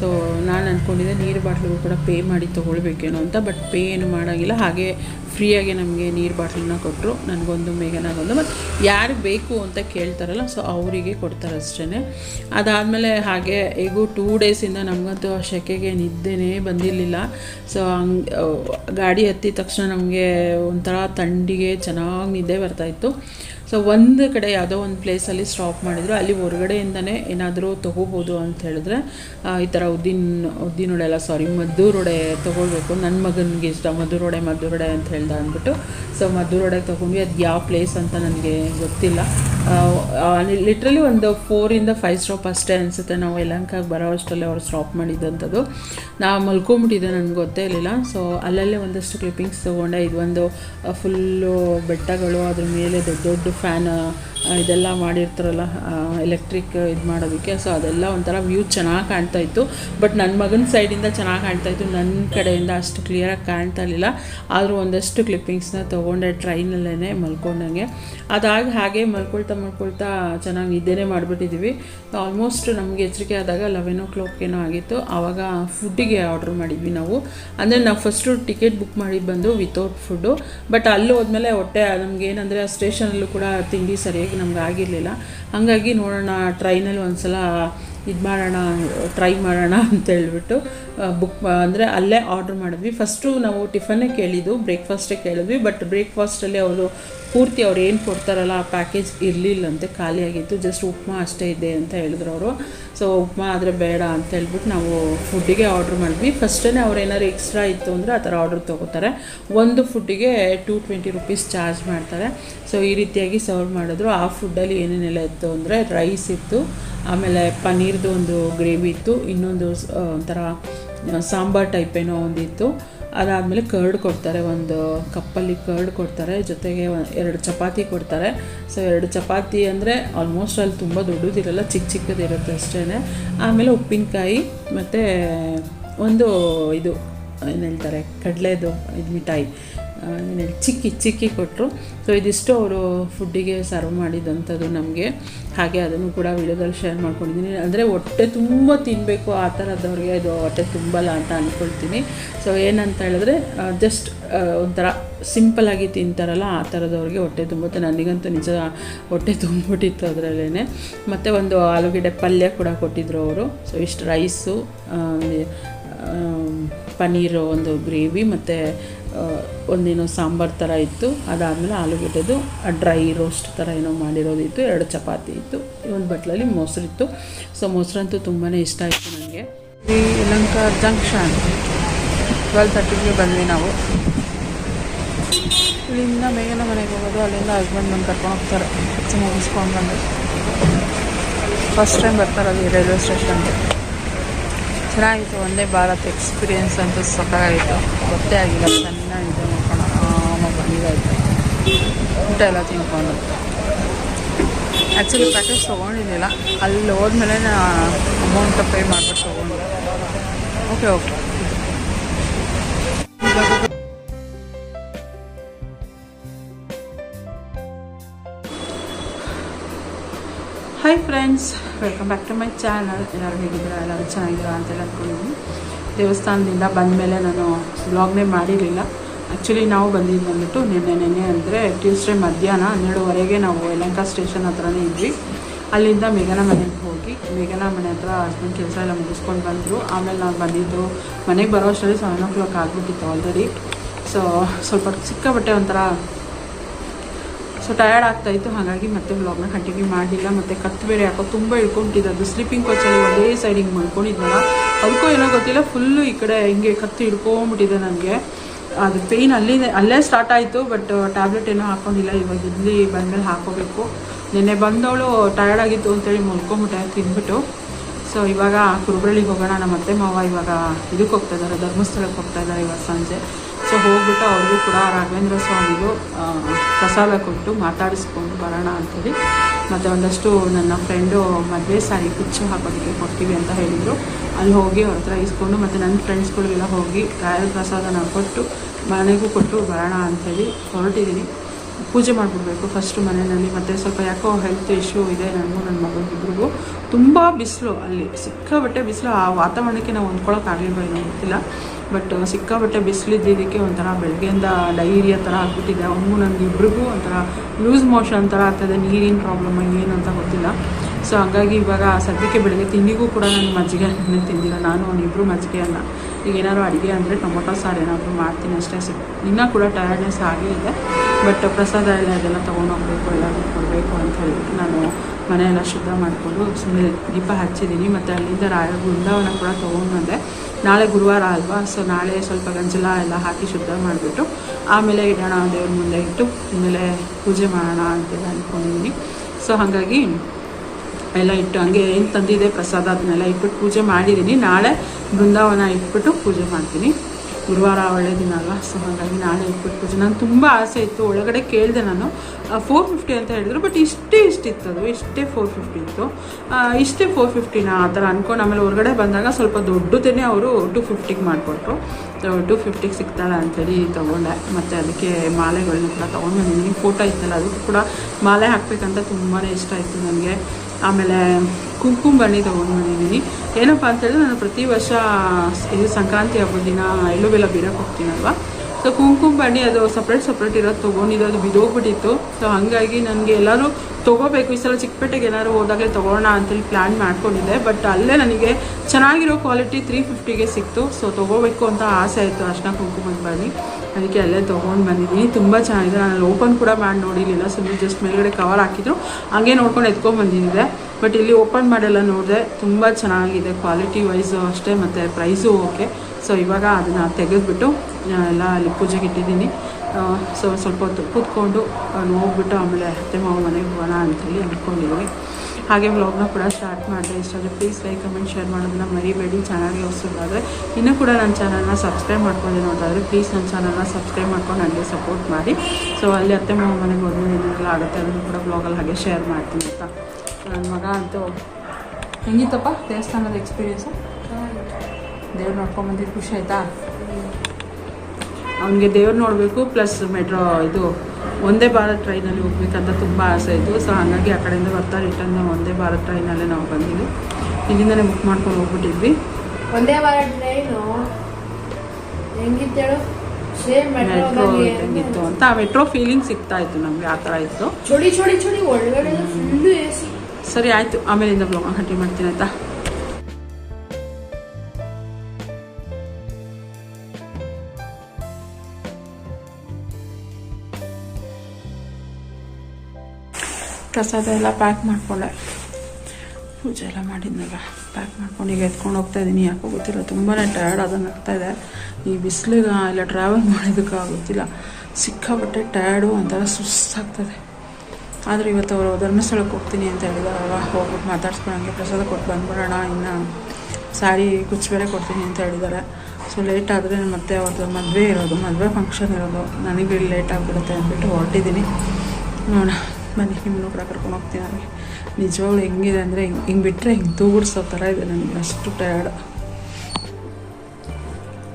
A: ಸೊ ನಾನು ಅಂದ್ಕೊಂಡಿದ್ದೆ ನೀರು ಬಾಟ್ಲಿಗೂ ಕೂಡ ಪೇ ಮಾಡಿ ತೊಗೊಳ್ಬೇಕೇನೋ ಅಂತ ಬಟ್ ಪೇ ಏನು ಮಾಡೋಂಗಿಲ್ಲ. ಹಾಗೆ ಫ್ರೀಯಾಗಿ ನಮಗೆ ನೀರು ಬಾಟ್ಲನ್ನ ಕೊಟ್ಟರು ನನಗೊಂದು ಮೇಘನಾಗೊಂದು ಮತ್ತು ಯಾರು ಬೇಕು ಅಂತ ಕೇಳ್ತಾರಲ್ಲ ಸೊ ಅವರಿಗೆ ಕೊಡ್ತಾರೆ ಅಷ್ಟೇ ಅದಾದಮೇಲೆ ಹಾಗೆ ಹೇಗೂ ಟೂ ಡೇಸಿಂದ ನಮಗಂತೂ ಆ ಸೆಕೆಗೆ ನಿದ್ದೆನೇ ಬಂದಿರಲಿಲ್ಲ. ಸೊ ಹಂಗೆ, ಗಾಡಿ ಹತ್ತಿದ ತಕ್ಷಣ ನಮಗೆ ಒಂಥರ ಥಂಡಿಗೆ ಚೆನ್ನಾಗಿ ನಿದ್ದೆ ಬರ್ತಾಯಿತ್ತು ಸೊ ಒಂದು ಕಡೆ ಯಾವುದೋ ಒಂದು ಪ್ಲೇಸಲ್ಲಿ ಸ್ಟಾಪ್ ಮಾಡಿದ್ರು, ಅಲ್ಲಿ ಹೊರಗಡೆಯಿಂದನೇ ಏನಾದರೂ ತೊಗೋಬೋದು ಅಂತ ಹೇಳಿದ್ರೆ ಈ ಥರ ಉದ್ದಿನ ಉದ್ದಿನೊಡೆ ಅಲ್ಲ ಸಾರಿ ಮದ್ದೂರೊಡೆ ತೊಗೊಳ್ಬೇಕು. ನನ್ನ ಮಗನಿಗೆ ಇಷ್ಟ, ಮದ್ದೂರೊಡೆ ಮದ್ದೂರೊಡೆ ಅಂತ ಹೇಳ್ದ ಅಂದ್ಬಿಟ್ಟು. ಸೊ ಮದ್ದೂರೊಡೆ ತೊಗೊಂಡ್ವಿ. ಅದು ಯಾವ ಪ್ಲೇಸ್ ಅಂತ ನನಗೆ ಗೊತ್ತಿಲ್ಲ. ಲಿಟ್ರಲಿ ಒಂದು ಫೋರಿಂದ ಫೈವ್ ಸ್ಟಾಪ್ ಅಷ್ಟೇ ಅನಿಸುತ್ತೆ. ನಾವು ಯಲಹಂಕಾಗೆ ಬರೋ ಅಷ್ಟರಲ್ಲೇ ಅವ್ರು ಸ್ಟಾಪ್ ಮಾಡಿದ್ದಂಥದ್ದು ನಾ ಮಲ್ಕೊಂಬಿಟ್ಟಿದ್ದೆ, ನನಗೆ ಗೊತ್ತೇ ಇರಲಿಲ್ಲ. ಸೊ ಅಲ್ಲಲ್ಲೇ ಒಂದಷ್ಟು ಕ್ಲಿಪ್ಪಿಂಗ್ಸ್ ತೊಗೊಂಡೆ. ಒಂದು ಫುಲ್ಲು ಬೆಟ್ಟಗಳು, ಅದ್ರ ಮೇಲೆ ದೊಡ್ಡ ದೊಡ್ಡ ಫ್ಯಾನ್ ಇದೆಲ್ಲ ಮಾಡಿರ್ತಾರಲ್ಲ ಎಲೆಕ್ಟ್ರಿಕ್ ಇದು ಮಾಡೋದಕ್ಕೆ. ಸೊ ಅದೆಲ್ಲ ಒಂಥರ ವ್ಯೂ ಚೆನ್ನಾಗಿ ಕಾಣ್ತಾ ಇತ್ತು. ಬಟ್ ನನ್ನ ಮಗನ ಸೈಡಿಂದ ಚೆನ್ನಾಗಿ ಕಾಣ್ತಾ ಇತ್ತು. ನನ್ನ ಕಡೆಯಿಂದ ಅಷ್ಟು ಕ್ಲಿಯರಾಗಿ ಕಾಣ್ತಾ ಇರಲಿಲ್ಲ. ಆದರೂ ಒಂದಷ್ಟು ಕ್ಲಿಪ್ಪಿಂಗ್ಸ್ನ ತೊಗೊಂಡೆ ಟ್ರೈನಲ್ಲೇ ಮಲ್ಕೊಂಡಂಗೆ. ಅದಾಗಿ ಹಾಗೆ ಮಲ್ಕೊಳ್ತಾ ಮಲ್ಕೊಳ್ತಾ ಚೆನ್ನಾಗಿ ನಿದ್ದೆನೇ ಮಾಡಿಬಿಟ್ಟಿದ್ದೀವಿ ಆಲ್ಮೋಸ್ಟ್ ನಮಗೆ ಎಚ್ಚರಿಕೆ ಆದಾಗ ಲೆವೆನ್ ಓ ಕ್ಲಾಕ್ ಏನೋ ಆಗಿತ್ತು. ಆವಾಗ ಫುಡ್ಡಿಗೆ ಆರ್ಡ್ರ್ ಮಾಡಿದ್ವಿ ನಾವು. ಅಂದರೆ ನಾವು ಫಸ್ಟು ಟಿಕೆಟ್ ಬುಕ್ ಮಾಡಿ ಬಂದು ವಿತೌಟ್ ಫುಡ್ಡು ಬಟ್ ಅಲ್ಲಿ ಹೋದ್ಮೇಲೆ ಹೊಟ್ಟೆ ನಮ್ಗೆ ಏನಂದರೆ ಆ ಸ್ಟೇಷನಲ್ಲೂ ಕೂಡ ತಿಂಡಿ ಸರಿಯಾಗಿ ನಮ್ಗೆ ಆಗಿರಲಿಲ್ಲ. ಹಾಗಾಗಿ ನೋಡೋಣ, ಟ್ರೈನಲ್ಲಿ ಒಂದ್ಸಲ ಇದು ಮಾಡೋಣ, ಟ್ರೈ ಮಾಡೋಣ ಅಂತ ಹೇಳ್ಬಿಟ್ಟು ಬುಕ್ ಅಂದರೆ ಅಲ್ಲೇ ಆರ್ಡ್ರ್ ಮಾಡಿದ್ವಿ. ಫಸ್ಟು ನಾವು ಟಿಫನ್ನೇ ಕೇಳಿದ್ದು, ಬ್ರೇಕ್ಫಾಸ್ಟೇ ಕೇಳಿದ್ವಿ, ಬಟ್ ಬ್ರೇಕ್ಫಾಸ್ಟಲ್ಲಿ ಅವರು, ಪೂರ್ತಿ ಅವ್ರು ಏನು ಕೊಡ್ತಾರಲ್ಲ, ಆ ಪ್ಯಾಕೇಜ್ ಇರಲಿಲ್ಲಂತೆ ಖಾಲಿಯಾಗಿತ್ತು, ಜಸ್ಟ್ ಉಪ್ಮಾ ಅಷ್ಟೇ ಇದೆ ಅಂತ ಹೇಳಿದ್ರು ಅವರು. ಸೊ ಉಪ್ಮಾ ಆದರೆ ಬೇಡ ಅಂತ ಹೇಳ್ಬಿಟ್ಟು ನಾವು ಫುಡ್ಡಿಗೆ ಆರ್ಡ್ರ್ ಮಾಡಿದ್ವಿ. ಫಸ್ಟೇ ಅವ್ರು ಏನಾದ್ರು ಎಕ್ಸ್ಟ್ರಾ ಇತ್ತು ಅಂದರೆ ಆ ಥರ ಆರ್ಡ್ರ್ ತೊಗೋತಾರೆ. ಒಂದು ಫುಡ್ಡಿಗೆ ಟೂ ಟ್ವೆಂಟಿ ರುಪೀಸ್ ಚಾರ್ಜ್ ಮಾಡ್ತಾರೆ. ಸೊ ಈ ರೀತಿಯಾಗಿ ಸರ್ವ್ ಮಾಡಿದ್ರು. ಆ ಫುಡ್ಡಲ್ಲಿ ಏನೇನೆಲ್ಲ ಇತ್ತು ಅಂದರೆ ರೈಸ್ ಇತ್ತು, ಆಮೇಲೆ ಪನ್ನೀರ್ದು ಒಂದು ಗ್ರೇವಿ ಇತ್ತು, ಇನ್ನೊಂದು ಒಂಥರ ಸಾಂಬಾರ್ ಟೈಪ್ ಏನೋ ಒಂದಿತ್ತು. ಅದಾದಮೇಲೆ ಕರ್ಡ್ ಕೊಡ್ತಾರೆ, ಒಂದು ಕಪ್ಪಲ್ಲಿ ಕರ್ಡ್ ಕೊಡ್ತಾರೆ, ಜೊತೆಗೆ ಎರಡು ಚಪಾತಿ ಕೊಡ್ತಾರೆ. ಸೊ ಎರಡು ಚಪಾತಿ ಅಂದರೆ ಆಲ್ಮೋಸ್ಟ್ ಅಲ್ಲಿ ತುಂಬ ದೊಡ್ಡದಿರಲ್ಲ ಚಿಕ್ಕ ಚಿಕ್ಕದಿರುತ್ತೆ ಅಷ್ಟೇ ಆಮೇಲೆ ಉಪ್ಪಿನಕಾಯಿ ಮತ್ತು ಒಂದು ಇದು, ಏನು ಹೇಳ್ತಾರೆ, ಕಡಲೆದು, ಇದು ಮಿಠಾಯಿ. ಚಿಕ್ಕಿ ಚಿಕ್ಕಿ ಕೊಟ್ಟರು ಸೊ ಇದಿಷ್ಟು ಅವರು ಫುಡ್ಡಿಗೆ ಸರ್ವ್ ಮಾಡಿದಂಥದ್ದು ನಮಗೆ. ಹಾಗೆ ಅದನ್ನು ಕೂಡ ವಿಡಿಯೋದಲ್ಲಿ ಶೇರ್ ಮಾಡ್ಕೊಂಡಿದ್ದೀನಿ. ಅಂದರೆ ಹೊಟ್ಟೆ ತುಂಬ ತಿನ್ನಬೇಕು ಆ ಥರದವ್ರಿಗೆ ಇದು ಹೊಟ್ಟೆ ತುಂಬಲ್ಲ ಅಂತ ಅಂದ್ಕೊಳ್ತೀನಿ ಸೊ ಏನಂತ ಹೇಳಿದ್ರೆ ಜಸ್ಟ್ ಒಂಥರ ಸಿಂಪಲಾಗಿ ತಿಂತಾರಲ್ಲ ಆ ಥರದವ್ರಿಗೆ ಹೊಟ್ಟೆ ತುಂಬುತ್ತೆ ನನಗಂತೂ ನಿಜ ಹೊಟ್ಟೆ ತುಂಬಿಬಿಟ್ಟಿತ್ತು ಅದರಲ್ಲೇ ಮತ್ತು ಒಂದು ಆಲೂಗಡ್ಡೆ ಪಲ್ಯ ಕೂಡ ಕೊಟ್ಟಿದ್ದರು ಅವರು. ಸೊ ಇಷ್ಟು ರೈಸು ಪನ್ನೀರು, ಒಂದು ಗ್ರೇವಿ ಮತ್ತು ಒಂದೇನೋ ಸಾಂಬಾರು ಥರ ಇತ್ತು. ಅದಾದಮೇಲೆ ಆಲೂಗಡ್ಡೆದು ಡ್ರೈ ರೋಸ್ಟ್ ಥರ ಏನೋ ಮಾಡಿರೋದಿತ್ತು. ಎರಡು ಚಪಾತಿ ಇತ್ತು. ಒಂದು ಬಟ್ಲಲ್ಲಿ ಮೊಸರಿತ್ತು ಸೊ ಮೊಸರಂತೂ ತುಂಬಾ ಇಷ್ಟ ಆಯಿತು ನನಗೆ ಶ್ರೀ ಜಂಕ್ಷನ್ ಟ್ವೆಲ್ ತರ್ಟಿಗೆ ಬಂದ್ವಿ ನಾವು. ಇಲ್ಲಿಂದ ಮೇಘನ ಮನೆಗೆ ಹೋಗೋದು. ಅಲ್ಲಿಂದ ಹಸ್ಬೆಂಡ್ ಬಂದು ಕರ್ಕೊಂಡು ಹೋಗ್ತಾರೆ. ಮುಗಿಸ್ಕೊಂಡು ಬಂದು. ಫಸ್ಟ್ ಟೈಮ್ ಬರ್ತಾರದು ರೈಲ್ವೆ ಸ್ಟೇಷನ್ಗೆ ಚೆನ್ನಾಗಿತ್ತು. ಒಂದೇ ಭಾರತ್ ಎಕ್ಸ್ಪೀರಿಯೆನ್ಸ್ ಅಂತೂ ಸಕ್ಕಾಗಿತ್ತು ಗೊತ್ತೇ ಆಗಿಲ್ಲ. ಚೆನ್ನಾಗಿದೆ ನೋಡ್ಕೊಂಡು ಆರಾಮಾಗಿ ಬಂದಿದ್ದಾಯಿತು ಊಟ ಎಲ್ಲ ತಿನ್ಕೊಂಡು ಆ್ಯಕ್ಚುಲಿ ಪ್ಯಾಕೇಜ್ ತೊಗೊಂಡಿದ್ದಿಲ್ಲ ಅಲ್ಲಿ ಹೋದ್ಮೇಲೆ ಅಮೌಂಟ್ ಪೇ ಮಾಡ್ಬಿಟ್ಟು ತೊಗೊಂಡು. Okay okay hi friends welcome back to my channel ಎಲ್ಲರೂ ಹೇಗಿದ್ದೀರಾ? ಎಲ್ಲರೂ ಚೆನ್ನಾಗಿದ್ದೀರಾ ಅಂತೆಲ್ಲ ಅಂದ್ಕೊಂಡಿದ್ದೀನಿ ದೇವಸ್ಥಾನದಿಂದ ಬಂದಮೇಲೆ ನಾನು ಬ್ಲಾಗ್ನೇ ಮಾಡಿರಲಿಲ್ಲ. ಆ್ಯಕ್ಚುಲಿ ನಾವು ಬಂದಿದ್ದು ಬಂದ್ಬಿಟ್ಟು ನಿನ್ನೆ, ನೆನ್ನೆ ಅಂದರೆ ಟ್ಯೂಸ್ಡೇ ಮಧ್ಯಾಹ್ನ ಹನ್ನೆರಡುವರೆಗೆ ನಾವು ಯಲಂಕ ಸ್ಟೇಷನ್ ಹತ್ರನೇ ಇದ್ವಿ. ಅಲ್ಲಿಂದ ಮೇಘನ ಮನೆಗೆ ಹೋಗಿ, ಮೇಘನ ಮನೆ ಹತ್ರ ಹಸ್ಬೆಂಡ್ ಕೆಲಸ ಎಲ್ಲ ಮುಗಿಸ್ಕೊಂಡು ಬಂದರು. ಆಮೇಲೆ ನಾವು ಬಂದಿದ್ದು ಮನೆಗೆ ಬರೋ ಅಷ್ಟರಲ್ಲಿ ಸೆವೆನ್ ಓ ಕ್ಲಾಕ್ ಆಗಿಬಿಟ್ಟಿತ್ತು ಆಲ್ರೆಡಿ ಸೊ ಸ್ವಲ್ಪ ಸಿಕ್ಕಾಬಟ್ಟೆ ಒಂಥರ ಸೊ ಟಯರ್ಡ್ ಆಗ್ತಾಯಿತ್ತು ಹಾಗಾಗಿ ಮತ್ತೆ ವ್ಲಾಗ್ನ ಕಂಟಿನ್ಯೂ ಮಾಡಲಿಲ್ಲ. ಮತ್ತೆ ಕತ್ತು ಬೇರೆ ಯಾಕೋ ತುಂಬ ಇಳ್ಕೊಂಡಿದ್ದು ಅದು ಸ್ಲೀಪಿಂಗ್ ಕೋಚಲ್ಲಿ ಒಂದೇ ಸೈಡ್ ಹಿಂಗೆ ಮಲ್ಕೊಂಡಿದ್ನಲ್ಲ ಅದಕ್ಕೂ ಏನೋ ಗೊತ್ತಿಲ್ಲ ಫುಲ್ಲು ಈ ಕಡೆ ಹಿಂಗೆ ಕತ್ತು ಹಿಡ್ಕೊಂಬಿಟ್ಟಿದೆ ನನಗೆ. ಅದು ಪೇಯ್ನ್ ಅಲ್ಲಿ ಅಲ್ಲೇ ಸ್ಟಾರ್ಟ್ ಆಯಿತು ಬಟ್ ಟ್ಯಾಬ್ಲೆಟ್ ಏನೋ ಹಾಕ್ಕೊಂಡಿಲ್ಲ ಇವಾಗ ಇಲ್ಲಿ ಬಂದಮೇಲೆ ಹಾಕೋಬೇಕು. ನಿನ್ನೆ ಬಂದವಳು ಟಯರ್ಡ್ ಆಗಿತ್ತು ಅಂತೇಳಿ ಮಲ್ಕೊಂಬಿಟ್ಟೆ, ತಿಂದ್ಬಿಟ್ಟು. ಸೊ ಇವಾಗ ಕುರುಬ್ರಳ್ಳಿಗೆ ಹೋಗೋಣ. ನಮ್ಮ ಅತ್ತೆ ಮಾವ ಇವಾಗ ಇದಕ್ಕೆ ಹೋಗ್ತಾ ಇದ್ದಾರೆ ಧರ್ಮಸ್ಥಳಕ್ಕೆ ಹೋಗ್ತಾ ಇದ್ದಾರೆ ಇವಾಗ ಸಂಜೆ. ಸೊ ಹೋಗ್ಬಿಟ್ಟು ಅವ್ರಿಗೂ ಕೂಡ ರಾಘವೇಂದ್ರ ಸ್ವಾಮಿಗೂ ಪ್ರಸಾದ ಕೊಟ್ಟು ಮಾತಾಡಿಸ್ಕೊಂಡು ಬರೋಣ ಅಂಥೇಳಿ. ಮತ್ತು ಒಂದಷ್ಟು ನನ್ನ ಫ್ರೆಂಡು ಮದುವೆ ಸಾರಿ ಕುಚ್ಚು ಹಾಕೋದಕ್ಕೆ ಕೊಡ್ತೀವಿ ಅಂತ ಹೇಳಿದರು. ಅಲ್ಲಿ ಹೋಗಿ ಅವ್ರ ಹತ್ರ ಇಸ್ಕೊಂಡು ಮತ್ತು ನನ್ನ ಫ್ರೆಂಡ್ಸ್ಗಳಿಗೆಲ್ಲ ಹೋಗಿ ರಾಯಲ್ ಪ್ರಸಾದನ ಕೊಟ್ಟು ಮನೆಗೂ ಕೊಟ್ಟು ಬರೋಣ ಅಂಥೇಳಿ ಹೊರಟಿದ್ದೀನಿ. ಪೂಜೆ ಮಾಡಿಬಿಡ್ಬೇಕು ಫಸ್ಟು ಮನೆಯಲ್ಲಿ. ಮತ್ತು ಸ್ವಲ್ಪ ಯಾಕೋ ಹೆಲ್ತ್ ಇಶ್ಯೂ ಇದೆ ನನಗೂ ನನ್ನ ಮಗಳಿಗೂ ತುಂಬ ಬಿಸಿಲು ಅಲ್ಲಿ. ಸಿಕ್ಕಾಬಟ್ಟೆ ಬಿಸಿಲು. ಆ ವಾತಾವರಣಕ್ಕೆ ನಾವು ಹೊಂದ್ಕೊಳಕ್ಕಾಗಲಿಲ್ವ ಏನೋ ಗೊತ್ತಿಲ್ಲ. ಬಟ್ ಸಿಕ್ಕಾಬಟ್ಟೆ ಬಿಸಿಲಿದ್ದಿದ್ದಕ್ಕೆ ಒಂಥರ ಬೆಳಗ್ಗೆಯಿಂದ ಡೈರಿಯ ಥರ ಆಗ್ಬಿಟ್ಟಿದೆ. ನನಗೆ ಇಬ್ರಿಗೂ ಒಂಥರ ಲೂಸ್ ಮೋಷನ್ ಥರ ಆಗ್ತದೆ. ನೀರಿನ ಪ್ರಾಬ್ಲಮ್ ಏನು ಅಂತ ಗೊತ್ತಿಲ್ಲ. ಸೊ ಹಾಗಾಗಿ ಇವಾಗ ಸದ್ಯಕ್ಕೆ ಬೆಳಗ್ಗೆ ತಿಂಡಿಗೂ ಕೂಡ ನಾನು ಮಜ್ಜಿಗೆ ಅನ್ನ ತಿಂದಿಲ್ಲ. ನಾನು ಅವನಿಬ್ಬರು ಮಜ್ಜಿಗೆ ಅನ್ನ. ಈಗ ಏನಾದ್ರು ಅಡುಗೆ ಅಂದರೆ ಟೊಮೊಟೊ ಸಾರು ಏನಾದರೂ ಮಾಡ್ತೀನಿ ಅಷ್ಟೇ. ಸಿಕ್ ಇನ್ನೂ ಕೂಡ ಟಯರ್ಡ್ನೆಸ್ ಆಗೇ ಇದೆ ಬಟ್ ಪ್ರಸಾದ ಎಲ್ಲ ಅದೆಲ್ಲ ತೊಗೊಂಡೋಗ್ಬೇಕು ಎಲ್ಲರಿಗೂ ಕೊಡಬೇಕು ಅಂತ ಹೇಳಿಬಿಟ್ಟು ನಾನು ಮನೆಯೆಲ್ಲ ಶುದ್ಧ ಮಾಡಿಕೊಂಡು ಸುಮ್ಮನೆ ದೀಪ ಹಚ್ಚಿದ್ದೀನಿ ಮತ್ತು ಅಲ್ಲಿಂದ ರಾಯ ಬೃಂದಾವನ ಕೂಡ ತೊಗೊಂಡು ಬಂದೆ ನಾಳೆ ಗುರುವಾರ ಅಲ್ವಾ? ಸೊ ನಾಳೆ ಸ್ವಲ್ಪ ಗಂಜಲ ಎಲ್ಲ ಹಾಕಿ ಶುದ್ಧ ಮಾಡಿಬಿಟ್ಟು ಆಮೇಲೆ ಇಡೋಣ ದೇವ್ರ ಮುಂದೆ ಇಟ್ಟು ಆಮೇಲೆ ಪೂಜೆ ಮಾಡೋಣ ಅಂತೆಲ್ಲ ಅಂದ್ಕೊಂಡಿದ್ದೀನಿ ಸೊ ಹಾಗಾಗಿ ಎಲ್ಲ ಇಟ್ಟು ಹಂಗೆ ಏನು ತಂದಿದೆ ಪ್ರಸಾದ ಅದನ್ನೆಲ್ಲ ಇಟ್ಬಿಟ್ಟು ಪೂಜೆ ಮಾಡಿದ್ದೀನಿ ನಾಳೆ ಬೃಂದಾವನ ಇಟ್ಬಿಟ್ಟು ಪೂಜೆ ಮಾಡ್ತೀನಿ. ಗುರುವಾರ ಒಳ್ಳೆ ದಿನ ಅಲ್ವಾ? ಸೊ ಹಾಗಾಗಿ ನಾಳೆ ಇಟ್ಬಿಟ್ಟು ಪೂಜೆ. ನಂಗೆ ತುಂಬ ಆಸೆ ಇತ್ತು. ಒಳಗಡೆ ಕೇಳಿದೆ ನಾನು. ಫೋರ್ ಫಿಫ್ಟಿ ಅಂತ ಹೇಳಿದ್ರು ಬಟ್ ಇಷ್ಟೇ ಇಷ್ಟಿತ್ತು ಅದು. ಇಷ್ಟೇ ಫೋರ್ ಫಿಫ್ಟಿ ಇತ್ತು. ಇಷ್ಟೇ ಫೋರ್ ಫಿಫ್ಟಿನ ಆ ಥರ ಅಂದ್ಕೊಂಡು ಆಮೇಲೆ ಹೊರಗಡೆ ಬಂದಾಗ ಸ್ವಲ್ಪ ದೊಡ್ಡದೇ ಅವರು ಟು ಫಿಫ್ಟಿಗೆ ಮಾಡಿಕೊಟ್ರು. ಟು ಫಿಫ್ಟಿಗೆ ಸಿಗ್ತಾಳೆ ಅಂಥೇಳಿ ತೊಗೊಂಡೆ. ಮತ್ತು ಅದಕ್ಕೆ ಮಾಲೆಗಳನ್ನ ಕೂಡ ತೊಗೊಂಡು ಬಂದಿದ್ದೀನಿ ಫೋಟೋ ಇತ್ತಲ್ಲ, ಅದಕ್ಕೂ ಕೂಡ ಮಾಲೆ ಹಾಕಬೇಕಂತ ತುಂಬಾ ಇಷ್ಟ ಆಯಿತು ನನಗೆ. ಆಮೇಲೆ ಕುಂಕುಮ ಬಣ್ಣಿ ತೊಗೊಂಡು ಬಂದಿದ್ದೀನಿ ಏನಪ್ಪ ಅಂತೇಳಿದ್ರೆ ನಾನು ಪ್ರತಿ ವರ್ಷ ಇದು ಸಂಕ್ರಾಂತಿ ಹಬ್ಬದ ದಿನ ಎಳ್ಳು ಬೆಲ್ಲ ಬೀರಕ್ಕೆ ಹೋಗ್ತೀನಲ್ವ? ಸೊ ಕುಂಕುಮ ಬಣ್ಣಿ ಅದು ಸಪ್ರೇಟ್ ಸಪ್ರೇಟ್ ಇರೋದು ತೊಗೊಂಡಿದ್ದು, ಅದು ಬಿದೋಗ್ಬಿಟ್ಟಿತ್ತು. ಸೊ ಹಾಗಾಗಿ ನನಗೆ ಎಲ್ಲರೂ ತೊಗೋಬೇಕು. ಈ ಸಲ ಚಿಕ್ಕಪೇಟೆಗೆ ಏನಾದ್ರು ಹೋದಾಗಲೇ ತೊಗೋಣ ಅಂತೇಳಿ ಪ್ಲ್ಯಾನ್ ಮಾಡ್ಕೊಂಡಿದ್ದೆ. ಬಟ್ ಅಲ್ಲೇ ನನಗೆ ಚೆನ್ನಾಗಿರೋ ಕ್ವಾಲಿಟಿ ತ್ರೀ ಫಿಫ್ಟಿಗೆ ಸಿಕ್ತು. ಸೊ ತೊಗೋಬೇಕು ಅಂತ ಆಸೆ ಆಯಿತು. ಅರ್ಶನ ಕುಂಕುಮದ ಬನ್ನಿ. ಅದಕ್ಕೆ ಅಲ್ಲೇ ತೊಗೊಂಡು ಬಂದಿದ್ದೀನಿ. ತುಂಬ ಚೆನ್ನಾಗಿದೆ. ನಾನು ಓಪನ್ ಕೂಡ ಮಾಡಿ ನೋಡಿರಲಿಲ್ಲ ಸುಮ್ಮನೆ ಜಸ್ಟ್ ಮೇಲ್ಗಡೆ ಕವರ್ ಹಾಕಿದ್ರು. ಹಂಗೆ ನೋಡ್ಕೊಂಡು ಎತ್ಕೊಂಡು ಬಂದಿದ್ದೆ. ಬಟ್ ಇಲ್ಲಿ ಓಪನ್ ಮಾಡೆಲ್ಲ ನೋಡಿದೆ. ತುಂಬ ಚೆನ್ನಾಗಿದೆ. ಕ್ವಾಲಿಟಿ ವೈಸು ಅಷ್ಟೇ, ಮತ್ತು ಪ್ರೈಸು ಓಕೆ ಸೊ ಇವಾಗ ಅದನ್ನು ತೆಗೆದುಬಿಟ್ಟು ಎಲ್ಲ ಅಲ್ಲಿ ಪೂಜೆಗೆ ಇಟ್ಟಿದ್ದೀನಿ. ಸೊ ಸ್ವಲ್ಪ ಹೊತ್ತು ಕೂತ್ಕೊಂಡು ಹೋಗ್ಬಿಟ್ಟು ಆಮೇಲೆ ಅತ್ತೆ ಮಾವ ಮನೆಗೆ ಹೋಗೋಣ ಅಂತೇಳಿ ಅಂದ್ಕೊಂಡಿದ್ವಿ. ಹಾಗೆ ವ್ಲಾಗ್ನ ಕೂಡ ಸ್ಟಾರ್ಟ್ ಮಾಡಿದೆ. ಇಷ್ಟ ಆದರೆ ಪ್ಲೀಸ್ ಲೈಕ್ ಕಮೆಂಟ್ ಶೇರ್ ಮಾಡೋದನ್ನ ಮರಿಬೇಡಿ. ಚಾನಲ್ಗೆ ಹೊಸದಾದರೆ ಇನ್ನೂ ಕೂಡ ನನ್ನ ಚಾನಲ್ನ ಸಬ್ಸ್ಕ್ರೈಬ್ ಮಾಡ್ಕೊಂಡು ನೋಡಿದ್ರೆ ಪ್ಲೀಸ್ ನನ್ನ ಚಾನಲ್ನ ಸಬ್ಸ್ಕ್ರೈಬ್ ಮಾಡ್ಕೊಂಡು ನನಗೆ ಸಪೋರ್ಟ್ ಮಾಡಿ. ಸೊ ಅಲ್ಲಿ ಅತ್ತೆ ಮಾವ ಮನೆಗೆ ಹೋದ್ರೆ ಏನೆಲ್ಲ ಆಗುತ್ತೆ ಅದನ್ನು ಕೂಡ ವ್ಲಾಗಲ್ಲಿ ಹಾಗೆ ಶೇರ್ ಮಾಡ್ತೀನಿ ಅಂತ. ನನ್ನ ಮಗ ಅಂತೂ, ಹೆಂಗಿತ್ತಪ್ಪ ದೇವಸ್ಥಾನದ ಎಕ್ಸ್ಪೀರಿಯನ್ಸು ದೇವ್ರು ನೋಡ್ಕೊಂಬಂದಿದ್ದು ಖುಷಿ ಆಯ್ತಾ? ಅವನಿಗೆ ದೇವ್ರು ನೋಡಬೇಕು ಪ್ಲಸ್ ಮೆಟ್ರೋ ಇದು ಒಂದೇ ಭಾರತ್ ಟ್ರೈನಲ್ಲಿ ಹೋಗ್ಬೇಕಂತ ತುಂಬ ಆಸೆ ಇತ್ತು. ಸೊ ಹಾಗಾಗಿ ಆ ಕಡೆಯಿಂದ ಬರ್ತಾ ರಿಟರ್ನ್ ಒಂದೇ ಭಾರತ್ ಟ್ರೈನಲ್ಲೇ ನಾವು ಬಂದಿದ್ವಿ ಇಲ್ಲಿಂದನೇ ಬುಕ್ ಮಾಡ್ಕೊಂಡು ಹೋಗ್ಬಿಟ್ಟಿದ್ವಿ.
C: ಒಂದೇ ಭಾರತ್ ಟ್ರೈನು ಹೆಂಗಿತ್ತೇಳು
A: ಮೆಟ್ರೋ
C: ಮೆಟ್ರೋ
A: ಹೆಂಗಿತ್ತು ಅಂತ ಆ ಮೆಟ್ರೋ ಫೀಲಿಂಗ್ ಸಿಗ್ತಾ ಇತ್ತು ನಮಗೆ ಆ ಥರ ಇತ್ತು.
C: ಚೊಡಿ ಚೊಡಿ ಚೊಡಿ ಒಳಗಡೆ ಫುಲ್ಲು ಎ ಸಿ
A: ಸರಿ ಆಯಿತು. ಆಮೇಲಿಂದ ಬ್ಲಾಗ್ ಕಂಟಿನ್ಯೂ ಮಾಡ್ತೀನಿ ಆಯಿತಾ? ಪ್ರಸಾದ ಎಲ್ಲ ಪ್ಯಾಕ್ ಮಾಡಿಕೊಂಡೆ ಪೂಜೆ ಎಲ್ಲ ಮಾಡಿದ್ನಲ್ಲ ಪ್ಯಾಕ್ ಮಾಡ್ಕೊಂಡು ಈಗ ಎತ್ಕೊಂಡು ಹೋಗ್ತಾ ಇದ್ದೀನಿ ಯಾಕೋ ಗೊತ್ತಿಲ್ಲ ತುಂಬಾ ಟಯರ್ಡ್ ಆದಂಗೆ ಆಗ್ತಾಯಿದೆ ಈ ಬಿಸಿಲಿಗೆ ಇಲ್ಲ ಟ್ರಾವೆಲ್ ಮಾಡೋದಕ್ಕೆ ಗೊತ್ತಿಲ್ಲ ಸಿಕ್ಕಾಬಟ್ಟೆ ಟಯರ್ಡು ಒಂಥರ ಸುಸ್ತಾಗ್ತದೆ. ಆದರೆ ಇವತ್ತು ಅವರು ಧರ್ಮಸ್ಥಳಕ್ಕೆ ಹೋಗ್ತೀನಿ ಅಂತ ಹೇಳಿದಾರಲ್ವ ಹೋಗ್ಬಿಟ್ಟು ಮಾತಾಡ್ಸ್ಕೊಳಂಗೆ ಪ್ರಸಾದ ಕೊಟ್ಟು ಬಂದ್ಬಿಡೋಣ, ಇನ್ನು ಸಾರಿ ಕುಚ್ಚು ಬೇರೆ ಕೊಡ್ತೀನಿ ಅಂತ ಹೇಳಿದ್ದಾರೆ ಸೊ ಲೇಟ್ ಆದರೆ ಮತ್ತೆ ಅವ್ರದ್ದು ಮದುವೆ ಇರೋದು, ಮದುವೆ ಫಂಕ್ಷನ್ ಇರೋದು. ನನಗೆ ಲೇಟ್ ಆಗಿಬಿಡುತ್ತೆ ಅಂದ್ಬಿಟ್ಟು ಹೊರಟಿದ್ದೀನಿ. ನೋಡೋಣ. ಬನ್ನಿ ನಿಮ್ಮನ್ನು ಕೂಡ ಕರ್ಕೊಂಡು ಹೋಗ್ತೀನಿ ನಿಜವಾಗ್ಲೂ ಹೆಂಗಿದೆ ಅಂದರೆ ಹಿಂಗೆ ಹಿಂಗೆ ಬಿಟ್ಟರೆ ಹಿಂಗೆ ತೂಗುಡ್ಸೋ ಥರ ಇದೆ ನನಗೆ, ಅಷ್ಟು ಟಯರ್ಡ್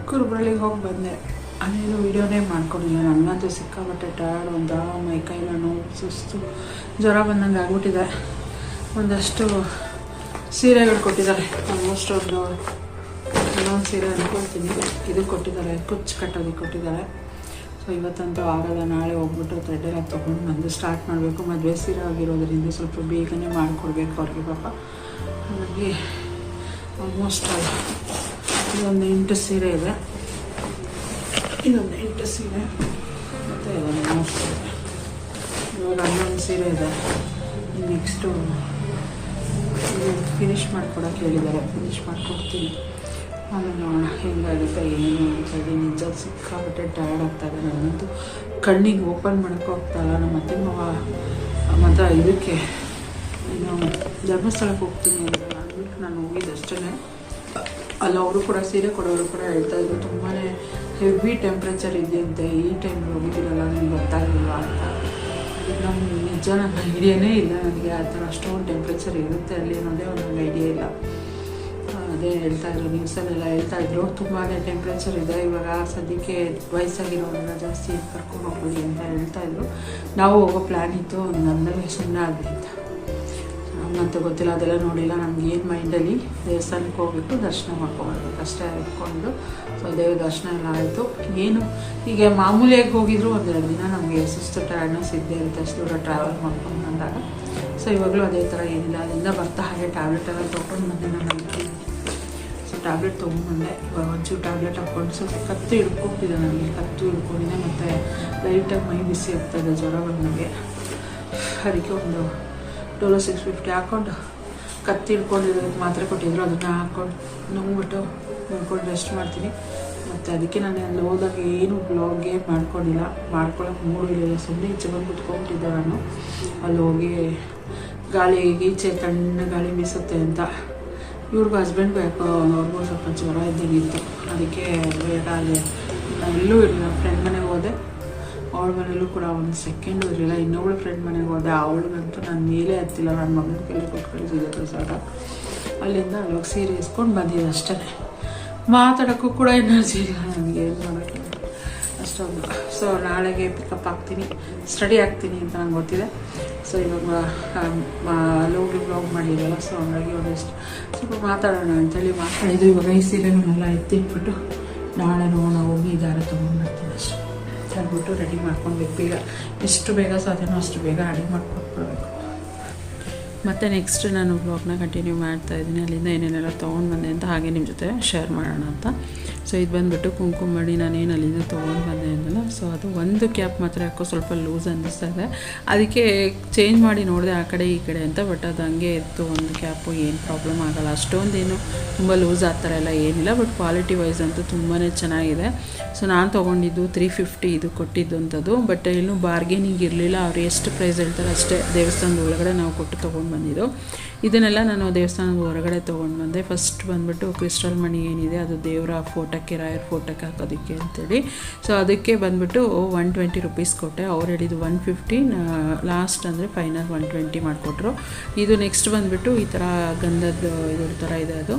A: ಕುರುಬ್ರಳ್ಳಿಗೆ ಹೋಗಿ ಬಂದೆ. ಅಲ್ಲೇನು ವೀಡಿಯೋನೇ ಮಾಡ್ಕೊಂಡಿಲ್ಲ, ನನಗಂತೂ ಸಿಕ್ಕಾಬಟ್ಟೆ ಟಯರ್ಡ್ ಮೈ ಮೈಕೈ ನೋವು ಸುಸ್ತು. ಜ್ವರ ಬಂದಂಗೆ ಆಗ್ಬಿಟ್ಟಿದೆ. ಒಂದಷ್ಟು ಸೀರೆಗಳು ಕೊಟ್ಟಿದ್ದಾರೆ. ಆಲ್ಮೋಸ್ಟ್ ಒಂದು ಇನ್ನೊಂದು ಸೀರೆ ಅಂದ್ಕೊಳ್ತೀನಿ ಇದು ಕೊಟ್ಟಿದ್ದಾರೆ ಕುಚ್ಚು ಕಟ್ಟೋದಕ್ಕೆ ಕೊಟ್ಟಿದ್ದಾರೆ. ಸೊ ಇವತ್ತಂತೂ ಆಗಲ್ಲ, ನಾಳೆ ಹೋಗ್ಬಿಟ್ಟು ಥ್ರೆಡ್ ಎಲ್ಲ ತೊಗೊಂಡು ಬಂದು ಸ್ಟಾರ್ಟ್ ಮಾಡಬೇಕು. ಮದುವೆ ಸೀರೆ ಆಗಿರೋದ್ರಿಂದ ಸ್ವಲ್ಪ ಬೇಗನೆ ಮಾಡಿಕೊಡ್ಬೇಕು ಅವ್ರಿಗೆ ಪಾಪ. ಹಾಗಾಗಿ ಆಲ್ಮೋಸ್ಟ್ ಇದೊಂದು ಎಂಟು ಸೀರೆ ಇದೆ. ಇದೊಂದು ಎಂಟು ಸೀರೆ. ಮತ್ತು ಇದೊಂದು ಮೋಸ್ಟ್ ಸೀರೆ. ಇವಾಗ ಹನ್ನೊಂದು ಸೀರೆ ಇದೆ. ನೆಕ್ಸ್ಟು ಫಿನಿಶ್ ಮಾಡ್ಕೊಡೋಕೆ ಹೇಳಿದ್ದಾರೆ. ಫಿನಿಶ್ ಮಾಡಿಕೊಡ್ತೀನಿ. ಆಮೇಲೆ ನೋಡೋಣ, ಹೆಂಗಾಗುತ್ತೆ ಏನು ಅಂತೇಳಿ ನಿಜ ಸಿಕ್ಕಾಬಿಟ್ಟೆ ಟಯರ್ಡ್ ಇದೆ ನನ್ನಂತೂ ಕಣ್ಣಿಗೆ ಓಪನ್ ಮಾಡೋಕ್ಕೆ ಹೋಗ್ತಾಯಿಲ್ಲ ನಮ್ಮ ಅತ್ತೆ ಮಾವ ಮತ್ತು ಇದಕ್ಕೆ, ಏನು ಧರ್ಮಸ್ಥಳಕ್ಕೆ ಹೋಗ್ತೀನಿ ಅಂತ ಅಂದ್ಬಿಟ್ಟು ನಾನು ಹೋಗಿದ್ದಷ್ಟೇ ಅಲ್ಲಿ, ಅವರು ಕೂಡ ಸೀರೆ ಕೊಡೋರು ಕೂಡ ಹೇಳ್ತಾ ಇದ್ರು. ತುಂಬಾ ಹೆವಿ ಟೆಂಪ್ರೇಚರ್ ಇದೆಯಂತೆ. ಈ ಟೈಮ್ ಹೋಗಿದ್ದೀರಲ್ಲ ನನಗೆ ಗೊತ್ತಾಗಲಿಲ್ಲ ಅಂತ. ನಮ್ಮ ನಿಜ, ನನ್ನ ಐಡಿಯಾನೇ ಇಲ್ಲ ನನಗೆ. ಆ ಥರ ಅಷ್ಟೊಂದು ಟೆಂಪ್ರೇಚರ್ ಇರುತ್ತೆ ಅಲ್ಲಿ ಅನ್ನೋದೇ ಒಂದು ಐಡಿಯಾ ಇಲ್ಲ. ಆ, ಅದೇ ಹೇಳ್ತಾ ಇದ್ರು ನ್ಯೂಸಲ್ಲೆಲ್ಲ ಹೇಳ್ತಾ ಇದ್ರು. ತುಂಬಾ ಟೆಂಪ್ರೇಚರ್ ಇದೆ. ಇವಾಗ ಸದ್ಯಕ್ಕೆ ವಯಸ್ಸಾಗಿರೋರೆಲ್ಲ ಜಾಸ್ತಿ ಕರ್ಕೊಂಡು ಹೋಗ್ಬೋದು ಅಂತ ಹೇಳ್ತಾ ಇದ್ರು. ನಾವು ಹೋಗೋ ಪ್ಲ್ಯಾನ್ ಇತ್ತು. ನನ್ನಲ್ಲಿ ಸುಮ್ಮನೆ ಆಗಲಿ ಅಂತ. ಗೊತ್ತಿಲ್ಲ ಅದೆಲ್ಲ ನೋಡಿಲ್ಲ. ನಮ್ಗೆ ಏನು ಮೈಂಡಲ್ಲಿ ದೇವಸ್ಥಾನಕ್ಕೆ ಹೋಗ್ಬಿಟ್ಟು ದರ್ಶನ ಮಾಡ್ಕೊಬಾರ್ದು ಅಷ್ಟೇ ಇಟ್ಕೊಂಡು ಸೊ ದೇವ್ರ ದರ್ಶನ ಎಲ್ಲ ಆಯಿತು. ಏನು ಈಗ ಮಾಮೂಲಿಯಾಗಿ ಹೋಗಿದ್ರು ಒಂದೆರಡು ದಿನ ನಮಗೆ ಸುಸ್ತು ಟಯರ್ಡ್ನೆಸ್ ಇದ್ದೇ ಇರುತ್ತೆ. ಅಷ್ಟು ದೂರ ಟ್ರಾವೆಲ್ ಮಾಡ್ಕೊಂಡು ಬಂದಾಗ. ಸೊ ಇವಾಗಲೂ ಅದೇ ಥರ ಏನಿಲ್ಲ. ಅಲ್ಲಿಂದ ಬರ್ತಾ ಹಾಗೆ ಟ್ಯಾಬ್ಲೆಟ್ ಎಲ್ಲ ತೊಗೊಂಡು ಬಂದೆ ನಾನು. ಟ್ಯಾಬ್ಲೆಟ್ ತೊಗೊಂಡ್ಬಂದೆ. ಇವಾಗ ಒಂಚೂರು ಟ್ಯಾಬ್ಲೆಟ್ ಹಾಕ್ಕೊಂಡು ಸ್ವಲ್ಪ ಕತ್ತು ಹಿಡ್ಕೊತಿದೆ ನನಗೆ. ಕತ್ತು ಹಿಡ್ಕೊಂಡಿದೆ ಮತ್ತು ಲೈಟಾಗಿ ಮೈ ಬಿಸಿ ಆಗ್ತಾಯಿದೆ ಜ್ವರ ಬಂದಂಗೆ ಅದಕ್ಕೆ ಒಂದು ಡೋಲೋ ಸಿಕ್ಸ್ ಫಿಫ್ಟಿ ಹಾಕ್ಕೊಂಡು ಕತ್ತಿ ಹಿಡ್ಕೊಂಡಿರೋದಕ್ಕೆ ಮಾತ್ರೆ ಕೊಟ್ಟಿದ್ರು. ಅದನ್ನು ಹಾಕ್ಕೊಂಡು ನುಂಗ್ಬಿಟ್ಟು ನೋಡ್ಕೊಂಡು ರೆಸ್ಟ್ ಮಾಡ್ತೀನಿ. ಮತ್ತು ಅದಕ್ಕೆ ನಾನು ಅಲ್ಲಿ ಹೋದಾಗ ಏನು ಬ್ಲಾಗ್ಗೆ ಮಾಡ್ಕೊಂಡಿಲ್ಲ. ಮಾಡ್ಕೊಳ್ಳೋಕೆ ಮೂರು ಸುಮ್ಮನೆ ಈಚೆ ಬಂದು ಕುತ್ಕೊಂಡ್ಬಿಟ್ಟಿದ್ದೆ ನಾನು. ಅಲ್ಲಿ ಹೋಗಿ ಗಾಳಿ ಈಚೆ ತಣ್ಣ ಗಾಳಿ ಬೀಸುತ್ತೆ ಅಂತ. ಇವ್ರಿಗೂ ಹಸ್ಬೆಂಡ್ ಬೇಕು ಅವ್ರಿಗೂ ಸ್ವಲ್ಪ ಜ್ವರ ಇದ್ದಂಗಿತ್ತು. ಅದಕ್ಕೆ ಬೇಗ ಅಲ್ಲಿ ಎಲ್ಲೂ ಇರಲಿಲ್ಲ. ಫ್ರೆಂಡ್ ಮನೆಗೆ ಹೋದೆ. ಅವಳ ಮನೇಲೂ ಕೂಡ ಒಂದು ಸೆಕೆಂಡು ಇರಲಿಲ್ಲ. ಇನ್ನೊಬ್ಳು ಫ್ರೆಂಡ್ ಮನೆಗೆ ಹೋದೆ. ಅವಳಿಗಂತೂ ನಾನು ಮೇಲೆ ಹತ್ತಿಲ್ಲ ನನ್ನ ಮಗನ ಕೈಲಿ ಕೊಟ್ಟು ಕಳಿಸಿದೆ ಪ್ರಸಾದ ಅಲ್ಲಿಂದ ಅವಾಗ ಸೀರೆ ಇಸ್ಕೊಂಡು ಬಂದಿದ್ದೆ ಅಷ್ಟೇ. ಮಾತಾಡೋಕ್ಕೂ ಕೂಡ ಎನರ್ಜಿ ಇಲ್ಲ. ನನಗೆ ಏನು ಮಾಡೋಕ್ಕೆ ಅಷ್ಟೊಂದು ಸೊ ನಾಳೆಗೆ ಪಿಕಪ್ ಆಗ್ತೀನಿ. ಸ್ಟಡಿ ಆಗ್ತೀನಿ ಅಂತ ನಂಗೆ ಗೊತ್ತಿದೆ. ಸೊ ಇವಾಗ ಅಲ್ಲಿ ಹೋಗಿ ಬ್ಲಾಗ್ ಮಾಡಿದ್ವಲ್ಲ ಸೊ ಹಂಗಾಗಿ ಒಂದಷ್ಟು ಸ್ವಲ್ಪ ಮಾತಾಡೋಣ ಅಂತೇಳಿ ಮಾತಾಡಿದ್ರು ಇವಾಗ ಈ ಸೀರೆಗಳನ್ನೆಲ್ಲ ಎತ್ತಿಟ್ಬಿಟ್ಟು ನಾಳೆ ನೋಡೋಣ, ಹೋಗಿ ದಾರ ತೊಗೊಂಡ್ಬರ್ತೀನಿ ಅಷ್ಟು. ತಂದ್ಬಿಟ್ಟು ರೆಡಿ ಮಾಡ್ಕೊಳ್ಬೇಕು ಬೇಗ, ಎಷ್ಟು ಬೇಗ ಸಾಧ್ಯನೋ ಅಷ್ಟು ಬೇಗ ಅಡಿ ಮಾಡ್ಕೊಟ್ಬಿಡ್ಬೇಕು. ಮತ್ತು ನೆಕ್ಸ್ಟ್ ನಾನು ಬ್ಲಾಗ್ನ ಕಂಟಿನ್ಯೂ ಮಾಡ್ತಾ ಇದ್ದೀನಿ. ಅಲ್ಲಿಂದ ಏನೇನೆಲ್ಲ ತೊಗೊಂಡು ಬಂದೆ ಅಂತ ಹಾಗೆ ನಿಮ್ಮ ಜೊತೆ ಶೇರ್ ಮಾಡೋಣ ಅಂತ. ಸೊ ಇದು ಬಂದುಬಿಟ್ಟು ಕುಂಕುಮ ಮಾಡಿ ನಾನೇನು ಅಲ್ಲಿಂದ ತೊಗೊಂಡು ಬಂದೆ ಅಂದಲ್ಲ ಸೊ ಅದು ಒಂದು ಕ್ಯಾಪ್ ಮಾತ್ರ ಯಾಕೋ ಸ್ವಲ್ಪ ಲೂಸ್ ಅನ್ನಿಸ್ತಾ ಇದೆ. ಅದಕ್ಕೆ ಚೇಂಜ್ ಮಾಡಿ ನೋಡಿದೆ ಆ ಕಡೆ ಈ ಕಡೆ ಅಂತ, ಬಟ್ ಅದು ಹಂಗೆ ಇತ್ತು ಒಂದು ಕ್ಯಾಪು, ಏನು ಪ್ರಾಬ್ಲಮ್ ಆಗಲ್ಲ. ಅಷ್ಟೊಂದೇನು ತುಂಬ ಲೂಸ್ ಆ ಥರ ಎಲ್ಲ ಏನಿಲ್ಲ, ಬಟ್ ಕ್ವಾಲಿಟಿ ವೈಸ್ ಅಂತೂ ತುಂಬಾ ಚೆನ್ನಾಗಿದೆ. ಸೊ ನಾನು ತೊಗೊಂಡಿದ್ದು ತ್ರೀ ಫಿಫ್ಟಿ ಇದು ಕೊಟ್ಟಿದ್ದು ಅಂಥದ್ದು ಬಟ್ ಇನ್ನೂ ಬಾರ್ಗೇನಿಂಗ್ ಇರಲಿಲ್ಲ. ಅವ್ರು ಎಷ್ಟು ಪ್ರೈಸ್ ಹೇಳ್ತಾರೆ ಅಷ್ಟೇ ದೇವಸ್ಥಾನದ ಒಳಗಡೆ ನಾವು ಕೊಟ್ಟು ತೊಗೊಂಡು ಬಂದಿದ್ದು. ಇದನ್ನೆಲ್ಲ ನಾನು ದೇವಸ್ಥಾನದ ಹೊರಗಡೆ ತೊಗೊಂಡು ಬಂದೆ. ಫಸ್ಟ್ ಬಂದುಬಿಟ್ಟು ಕ್ರಿಸ್ಟಲ್ ಮಣಿ ಏನಿದೆ, ಅದು ದೇವರ ಫೋಟೋಕ್ಕೆ ರಾಯರ್ ಫೋಟೋಕ್ಕೆ ಹಾಕೋದಕ್ಕೆ ಅಂತೇಳಿ. ಸೊ ಅದಕ್ಕೆ ಬಂದುಬಿಟ್ಟು ಒನ್ ಟ್ವೆಂಟಿ ರುಪೀಸ್ ಕೊಟ್ಟೆ. ಅವ್ರು ಹೇಳಿದ್ದು ಒನ್ ಫಿಫ್ಟೀನ್ ಲಾಸ್ಟ್ ಅಂದರೆ ಫೈನಲ್ ಒನ್ ಟ್ವೆಂಟಿ ಮಾಡಿಕೊಟ್ರು. ಇದು ನೆಕ್ಸ್ಟ್ ಬಂದುಬಿಟ್ಟು ಈ ಥರ ಗಂಧದ ಇದ್ರ ಥರ ಇದೆ ಅದು.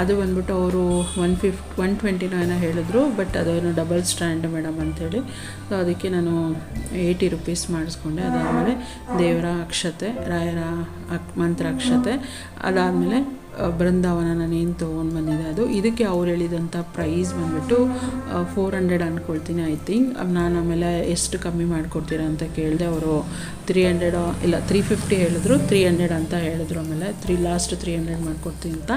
A: ಅದು ಬಂದ್ಬಿಟ್ಟು ಅವರು ಒನ್ ಫಿಫ್ಟ್ ಒನ್ ಟ್ವೆಂಟಿನೋ ಏನೋ ಹೇಳಿದ್ರು ಬಟ್ ಅದೇನು ಡಬಲ್ ಸ್ಟ್ಯಾಂಡ್ ಮೇಡಮ್ ಅಂಥೇಳಿ ಸೊ ಅದಕ್ಕೆ ನಾನು ಏಯ್ಟಿ ರುಪೀಸ್ ಮಾಡಿಸ್ಕೊಂಡೆ. ಅದಾದಮೇಲೆ ದೇವರ ಅಕ್ಷತೆ, ರಾಯರ ಅಕ್, ಮಂತ್ರ ಅಕ್ಷತೆ, ಅದಾದಮೇಲೆ ಬೃಂದಾವನ ನಾನು ಏನು ತೊಗೊಂಡು ಬಂದಿದ್ದೆ ಅದು. ಇದಕ್ಕೆ ಅವ್ರು ಹೇಳಿದಂಥ ಪ್ರೈಸ್ ಬಂದುಬಿಟ್ಟು ಫೋರ್ ಹಂಡ್ರೆಡ್ ಅಂದ್ಕೊಳ್ತೀನಿ ಐ ಥಿಂಕ್ ನಾನು ಆಮೇಲೆ ಎಷ್ಟು ಕಮ್ಮಿ ಮಾಡಿಕೊಡ್ತೀರಾ ಅಂತ ಕೇಳಿದೆ ಅವರು. ತ್ರೀ ಹಂಡ್ರೆಡ್ ಇಲ್ಲ ತ್ರೀ ಫಿಫ್ಟಿ ಹೇಳಿದ್ರು ತ್ರೀ ಹಂಡ್ರೆಡ್ ಅಂತ ಹೇಳಿದ್ರು ಆಮೇಲೆ ತ್ರೀ ಲಾಸ್ಟ್ ತ್ರೀ ಹಂಡ್ರೆಡ್ ಮಾಡಿಕೊಡ್ತೀನಿ ಅಂತ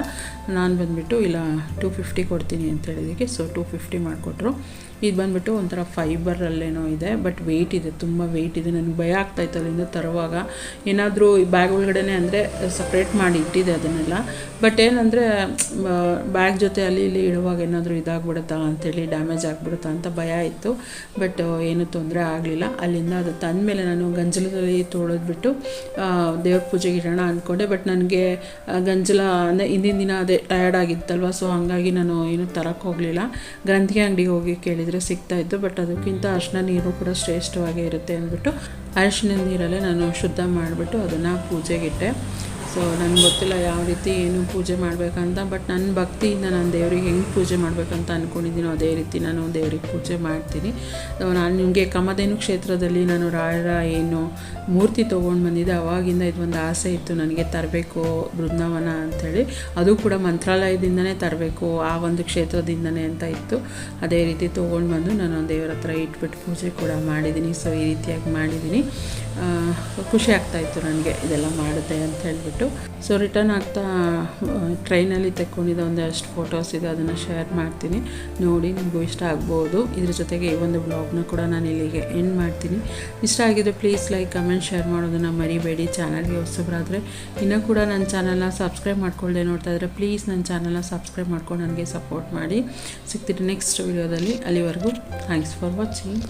A: ನಾನು ಬಂದುಬಿಟ್ಟು, ಇಲ್ಲ ಟೂ ಫಿಫ್ಟಿ ಕೊಡ್ತೀನಿ ಅಂತ ಹೇಳಿದಕ್ಕೆ ಸೊ ಟೂ ಫಿಫ್ಟಿ ಮಾಡಿಕೊಟ್ರು. ಇದು ಬಂದುಬಿಟ್ಟು ಒಂಥರ ಫೈಬರಲ್ಲೇನೋ ಇದೆ, ಬಟ್ ವೆಯ್ಟ್ ಇದೆ, ತುಂಬ ವೆಯ್ಟ್ ಇದೆ. ನನಗೆ ಭಯ ಆಗ್ತಾಯಿತ್ತು ಅಲ್ಲಿಂದ ತರುವಾಗ. ಏನಾದರೂ ಈ ಬ್ಯಾಗ್ ಒಳಗಡೆ ಅಂದರೆ ಸಪ್ರೇಟ್ ಮಾಡಿ ಇಟ್ಟಿದೆ ಅದನ್ನೆಲ್ಲ. ಬಟ್ ಏನಂದರೆ ಬ್ಯಾಗ್ ಜೊತೆ ಅಲ್ಲಿ ಇಲ್ಲಿ ಇಡುವಾಗ ಏನಾದರೂ ಇದಾಗ್ಬಿಡುತ್ತಾ ಅಂಥೇಳಿ ಡ್ಯಾಮೇಜ್ ಆಗಿಬಿಡುತ್ತಾ ಅಂತ ಭಯ ಇತ್ತು. ಬಟ್ ಏನೂ ತೊಂದರೆ ಆಗಲಿಲ್ಲ. ಅಲ್ಲಿಂದ ಅದು ತಂದಮೇಲೆ ನಾನು ಗಂಜಲದಲ್ಲಿ ತೊಳೆದ್ಬಿಟ್ಟು ದೇವ್ರ ಪೂಜೆಗೆ ಇಡೋಣ ಅಂದ್ಕೊಂಡೆ ಬಟ್ ನನಗೆ ಗಂಜಲ ಅಂದರೆ ಹಿಂದಿನ ದಿನ ಅದೇ ಟಯರ್ಡ್ ಆಗಿತ್ತಲ್ವ ಸೊ ಹಾಗಾಗಿ ನಾನು ಏನು ತರಕ್ಕೆ ಹೋಗಲಿಲ್ಲ. ಗ್ರಂಥಿ ಅಂಗಡಿಗೆ ಹೋಗಿ ಕೇಳಿದರೆ ಸಿಗ್ತಾ ಇತ್ತು ಬಟ್ ಅದಕ್ಕಿಂತ ಅರ್ಶಿನ ನೀರು ಕೂಡ ಶ್ರೇಷ್ಠವಾಗೇ ಇರುತ್ತೆ ಅಂದ್ಬಿಟ್ಟು ಅರಿಶಿನ ನೀರಲ್ಲೇ ನಾನು ಶುದ್ಧ ಮಾಡಿಬಿಟ್ಟು ಅದನ್ನು ಪೂಜೆಗಿಟ್ಟೆ ಸೊ ನನಗೆ ಗೊತ್ತಿಲ್ಲ ಯಾವ ರೀತಿ ಏನು ಪೂಜೆ ಮಾಡಬೇಕಂತ, ಬಟ್ ನನ್ನ ಭಕ್ತಿಯಿಂದ ನಾನು ದೇವ್ರಿಗೆ ಹೆಂಗೆ ಪೂಜೆ ಮಾಡಬೇಕಂತ ಅಂದ್ಕೊಂಡಿದ್ದೀನೋ ಅದೇ ರೀತಿ ನಾನು ದೇವ್ರಿಗೆ ಪೂಜೆ ಮಾಡ್ತೀನಿ. ಸೊ ನಾನು ನಿಮಗೆ ಕಮದೇನು ಕ್ಷೇತ್ರದಲ್ಲಿ ನಾನು ರಾಯರ ಏನು ಮೂರ್ತಿ ತೊಗೊಂಡು ಬಂದಿದ್ದೆ, ಅವಾಗಿಂದ ಇದೊಂದು ಆಸೆ ಇತ್ತು ನನಗೆ ತರಬೇಕು ಬೃಂದಾವನ ಅಂಥೇಳಿ. ಅದು ಕೂಡ ಮಂತ್ರಾಲಯದಿಂದನೇ ತರಬೇಕು, ಆ ಒಂದು ಕ್ಷೇತ್ರದಿಂದನೇ ಅಂತ ಇತ್ತು. ಅದೇ ರೀತಿ ತೊಗೊಂಡು ಬಂದು ನಾನು ದೇವ್ರ ಹತ್ರ ಇಟ್ಬಿಟ್ಟು ಪೂಜೆ ಕೂಡ ಮಾಡಿದ್ದೀನಿ ಸೊ ಈ ರೀತಿಯಾಗಿ ಮಾಡಿದ್ದೀನಿ ಖುಷಿ ಆಗ್ತಾಯಿತ್ತು ನನಗೆ ಇದೆಲ್ಲ ಮಾಡಿದೆ ಅಂತ ಹೇಳ್ಬಿಟ್ಟು. ಸೊ ರಿಟರ್ನ್ ಆಗ್ತಾ ಟ್ರೈನಲ್ಲಿ ತೆಕ್ಕೊಂಡಿದ್ದ ಒಂದಷ್ಟು ಫೋಟೋಸ್ ಇದೆ, ಅದನ್ನು ಶೇರ್ ಮಾಡ್ತೀನಿ. ನೋಡಿ, ನಿಮಗೂ ಇಷ್ಟ ಆಗ್ಬೋದು. ಇದ್ರ ಜೊತೆಗೆ ಈ ಒಂದು ಬ್ಲಾಗ್ನ ಕೂಡ ನಾನು ಇಲ್ಲಿಗೆ ಎಂಡ್ ಮಾಡ್ತೀನಿ. ಇಷ್ಟ ಆಗಿದ್ರೆ ಪ್ಲೀಸ್ ಲೈಕ್ ಕಮೆಂಟ್ ಶೇರ್ ಮಾಡೋದನ್ನು ಮರಿಬೇಡಿ. ಚಾನಲ್ಗೆ ಹೊಸಬ್ರಾದರೆ, ಇನ್ನೂ ಕೂಡ ನನ್ನ ಚಾನಲ್ನ ಸಬ್ಸ್ಕ್ರೈಬ್ ಮಾಡ್ಕೊಳ್ಳದೆ ನೋಡ್ತಾ ಇದ್ರೆ ಪ್ಲೀಸ್ ನನ್ನ ಚಾನಲ್ನ ಸಬ್ಸ್ಕ್ರೈಬ್ ಮಾಡ್ಕೊಂಡು ನನಗೆ ಸಪೋರ್ಟ್ ಮಾಡಿ. ಸಿಗ್ತೀನಿ ನೆಕ್ಸ್ಟ್ ವಿಡಿಯೋದಲ್ಲಿ ಅಲ್ಲಿವರೆಗೂ ಥ್ಯಾಂಕ್ಸ್ ಫಾರ್ ವಾಚಿಂಗ್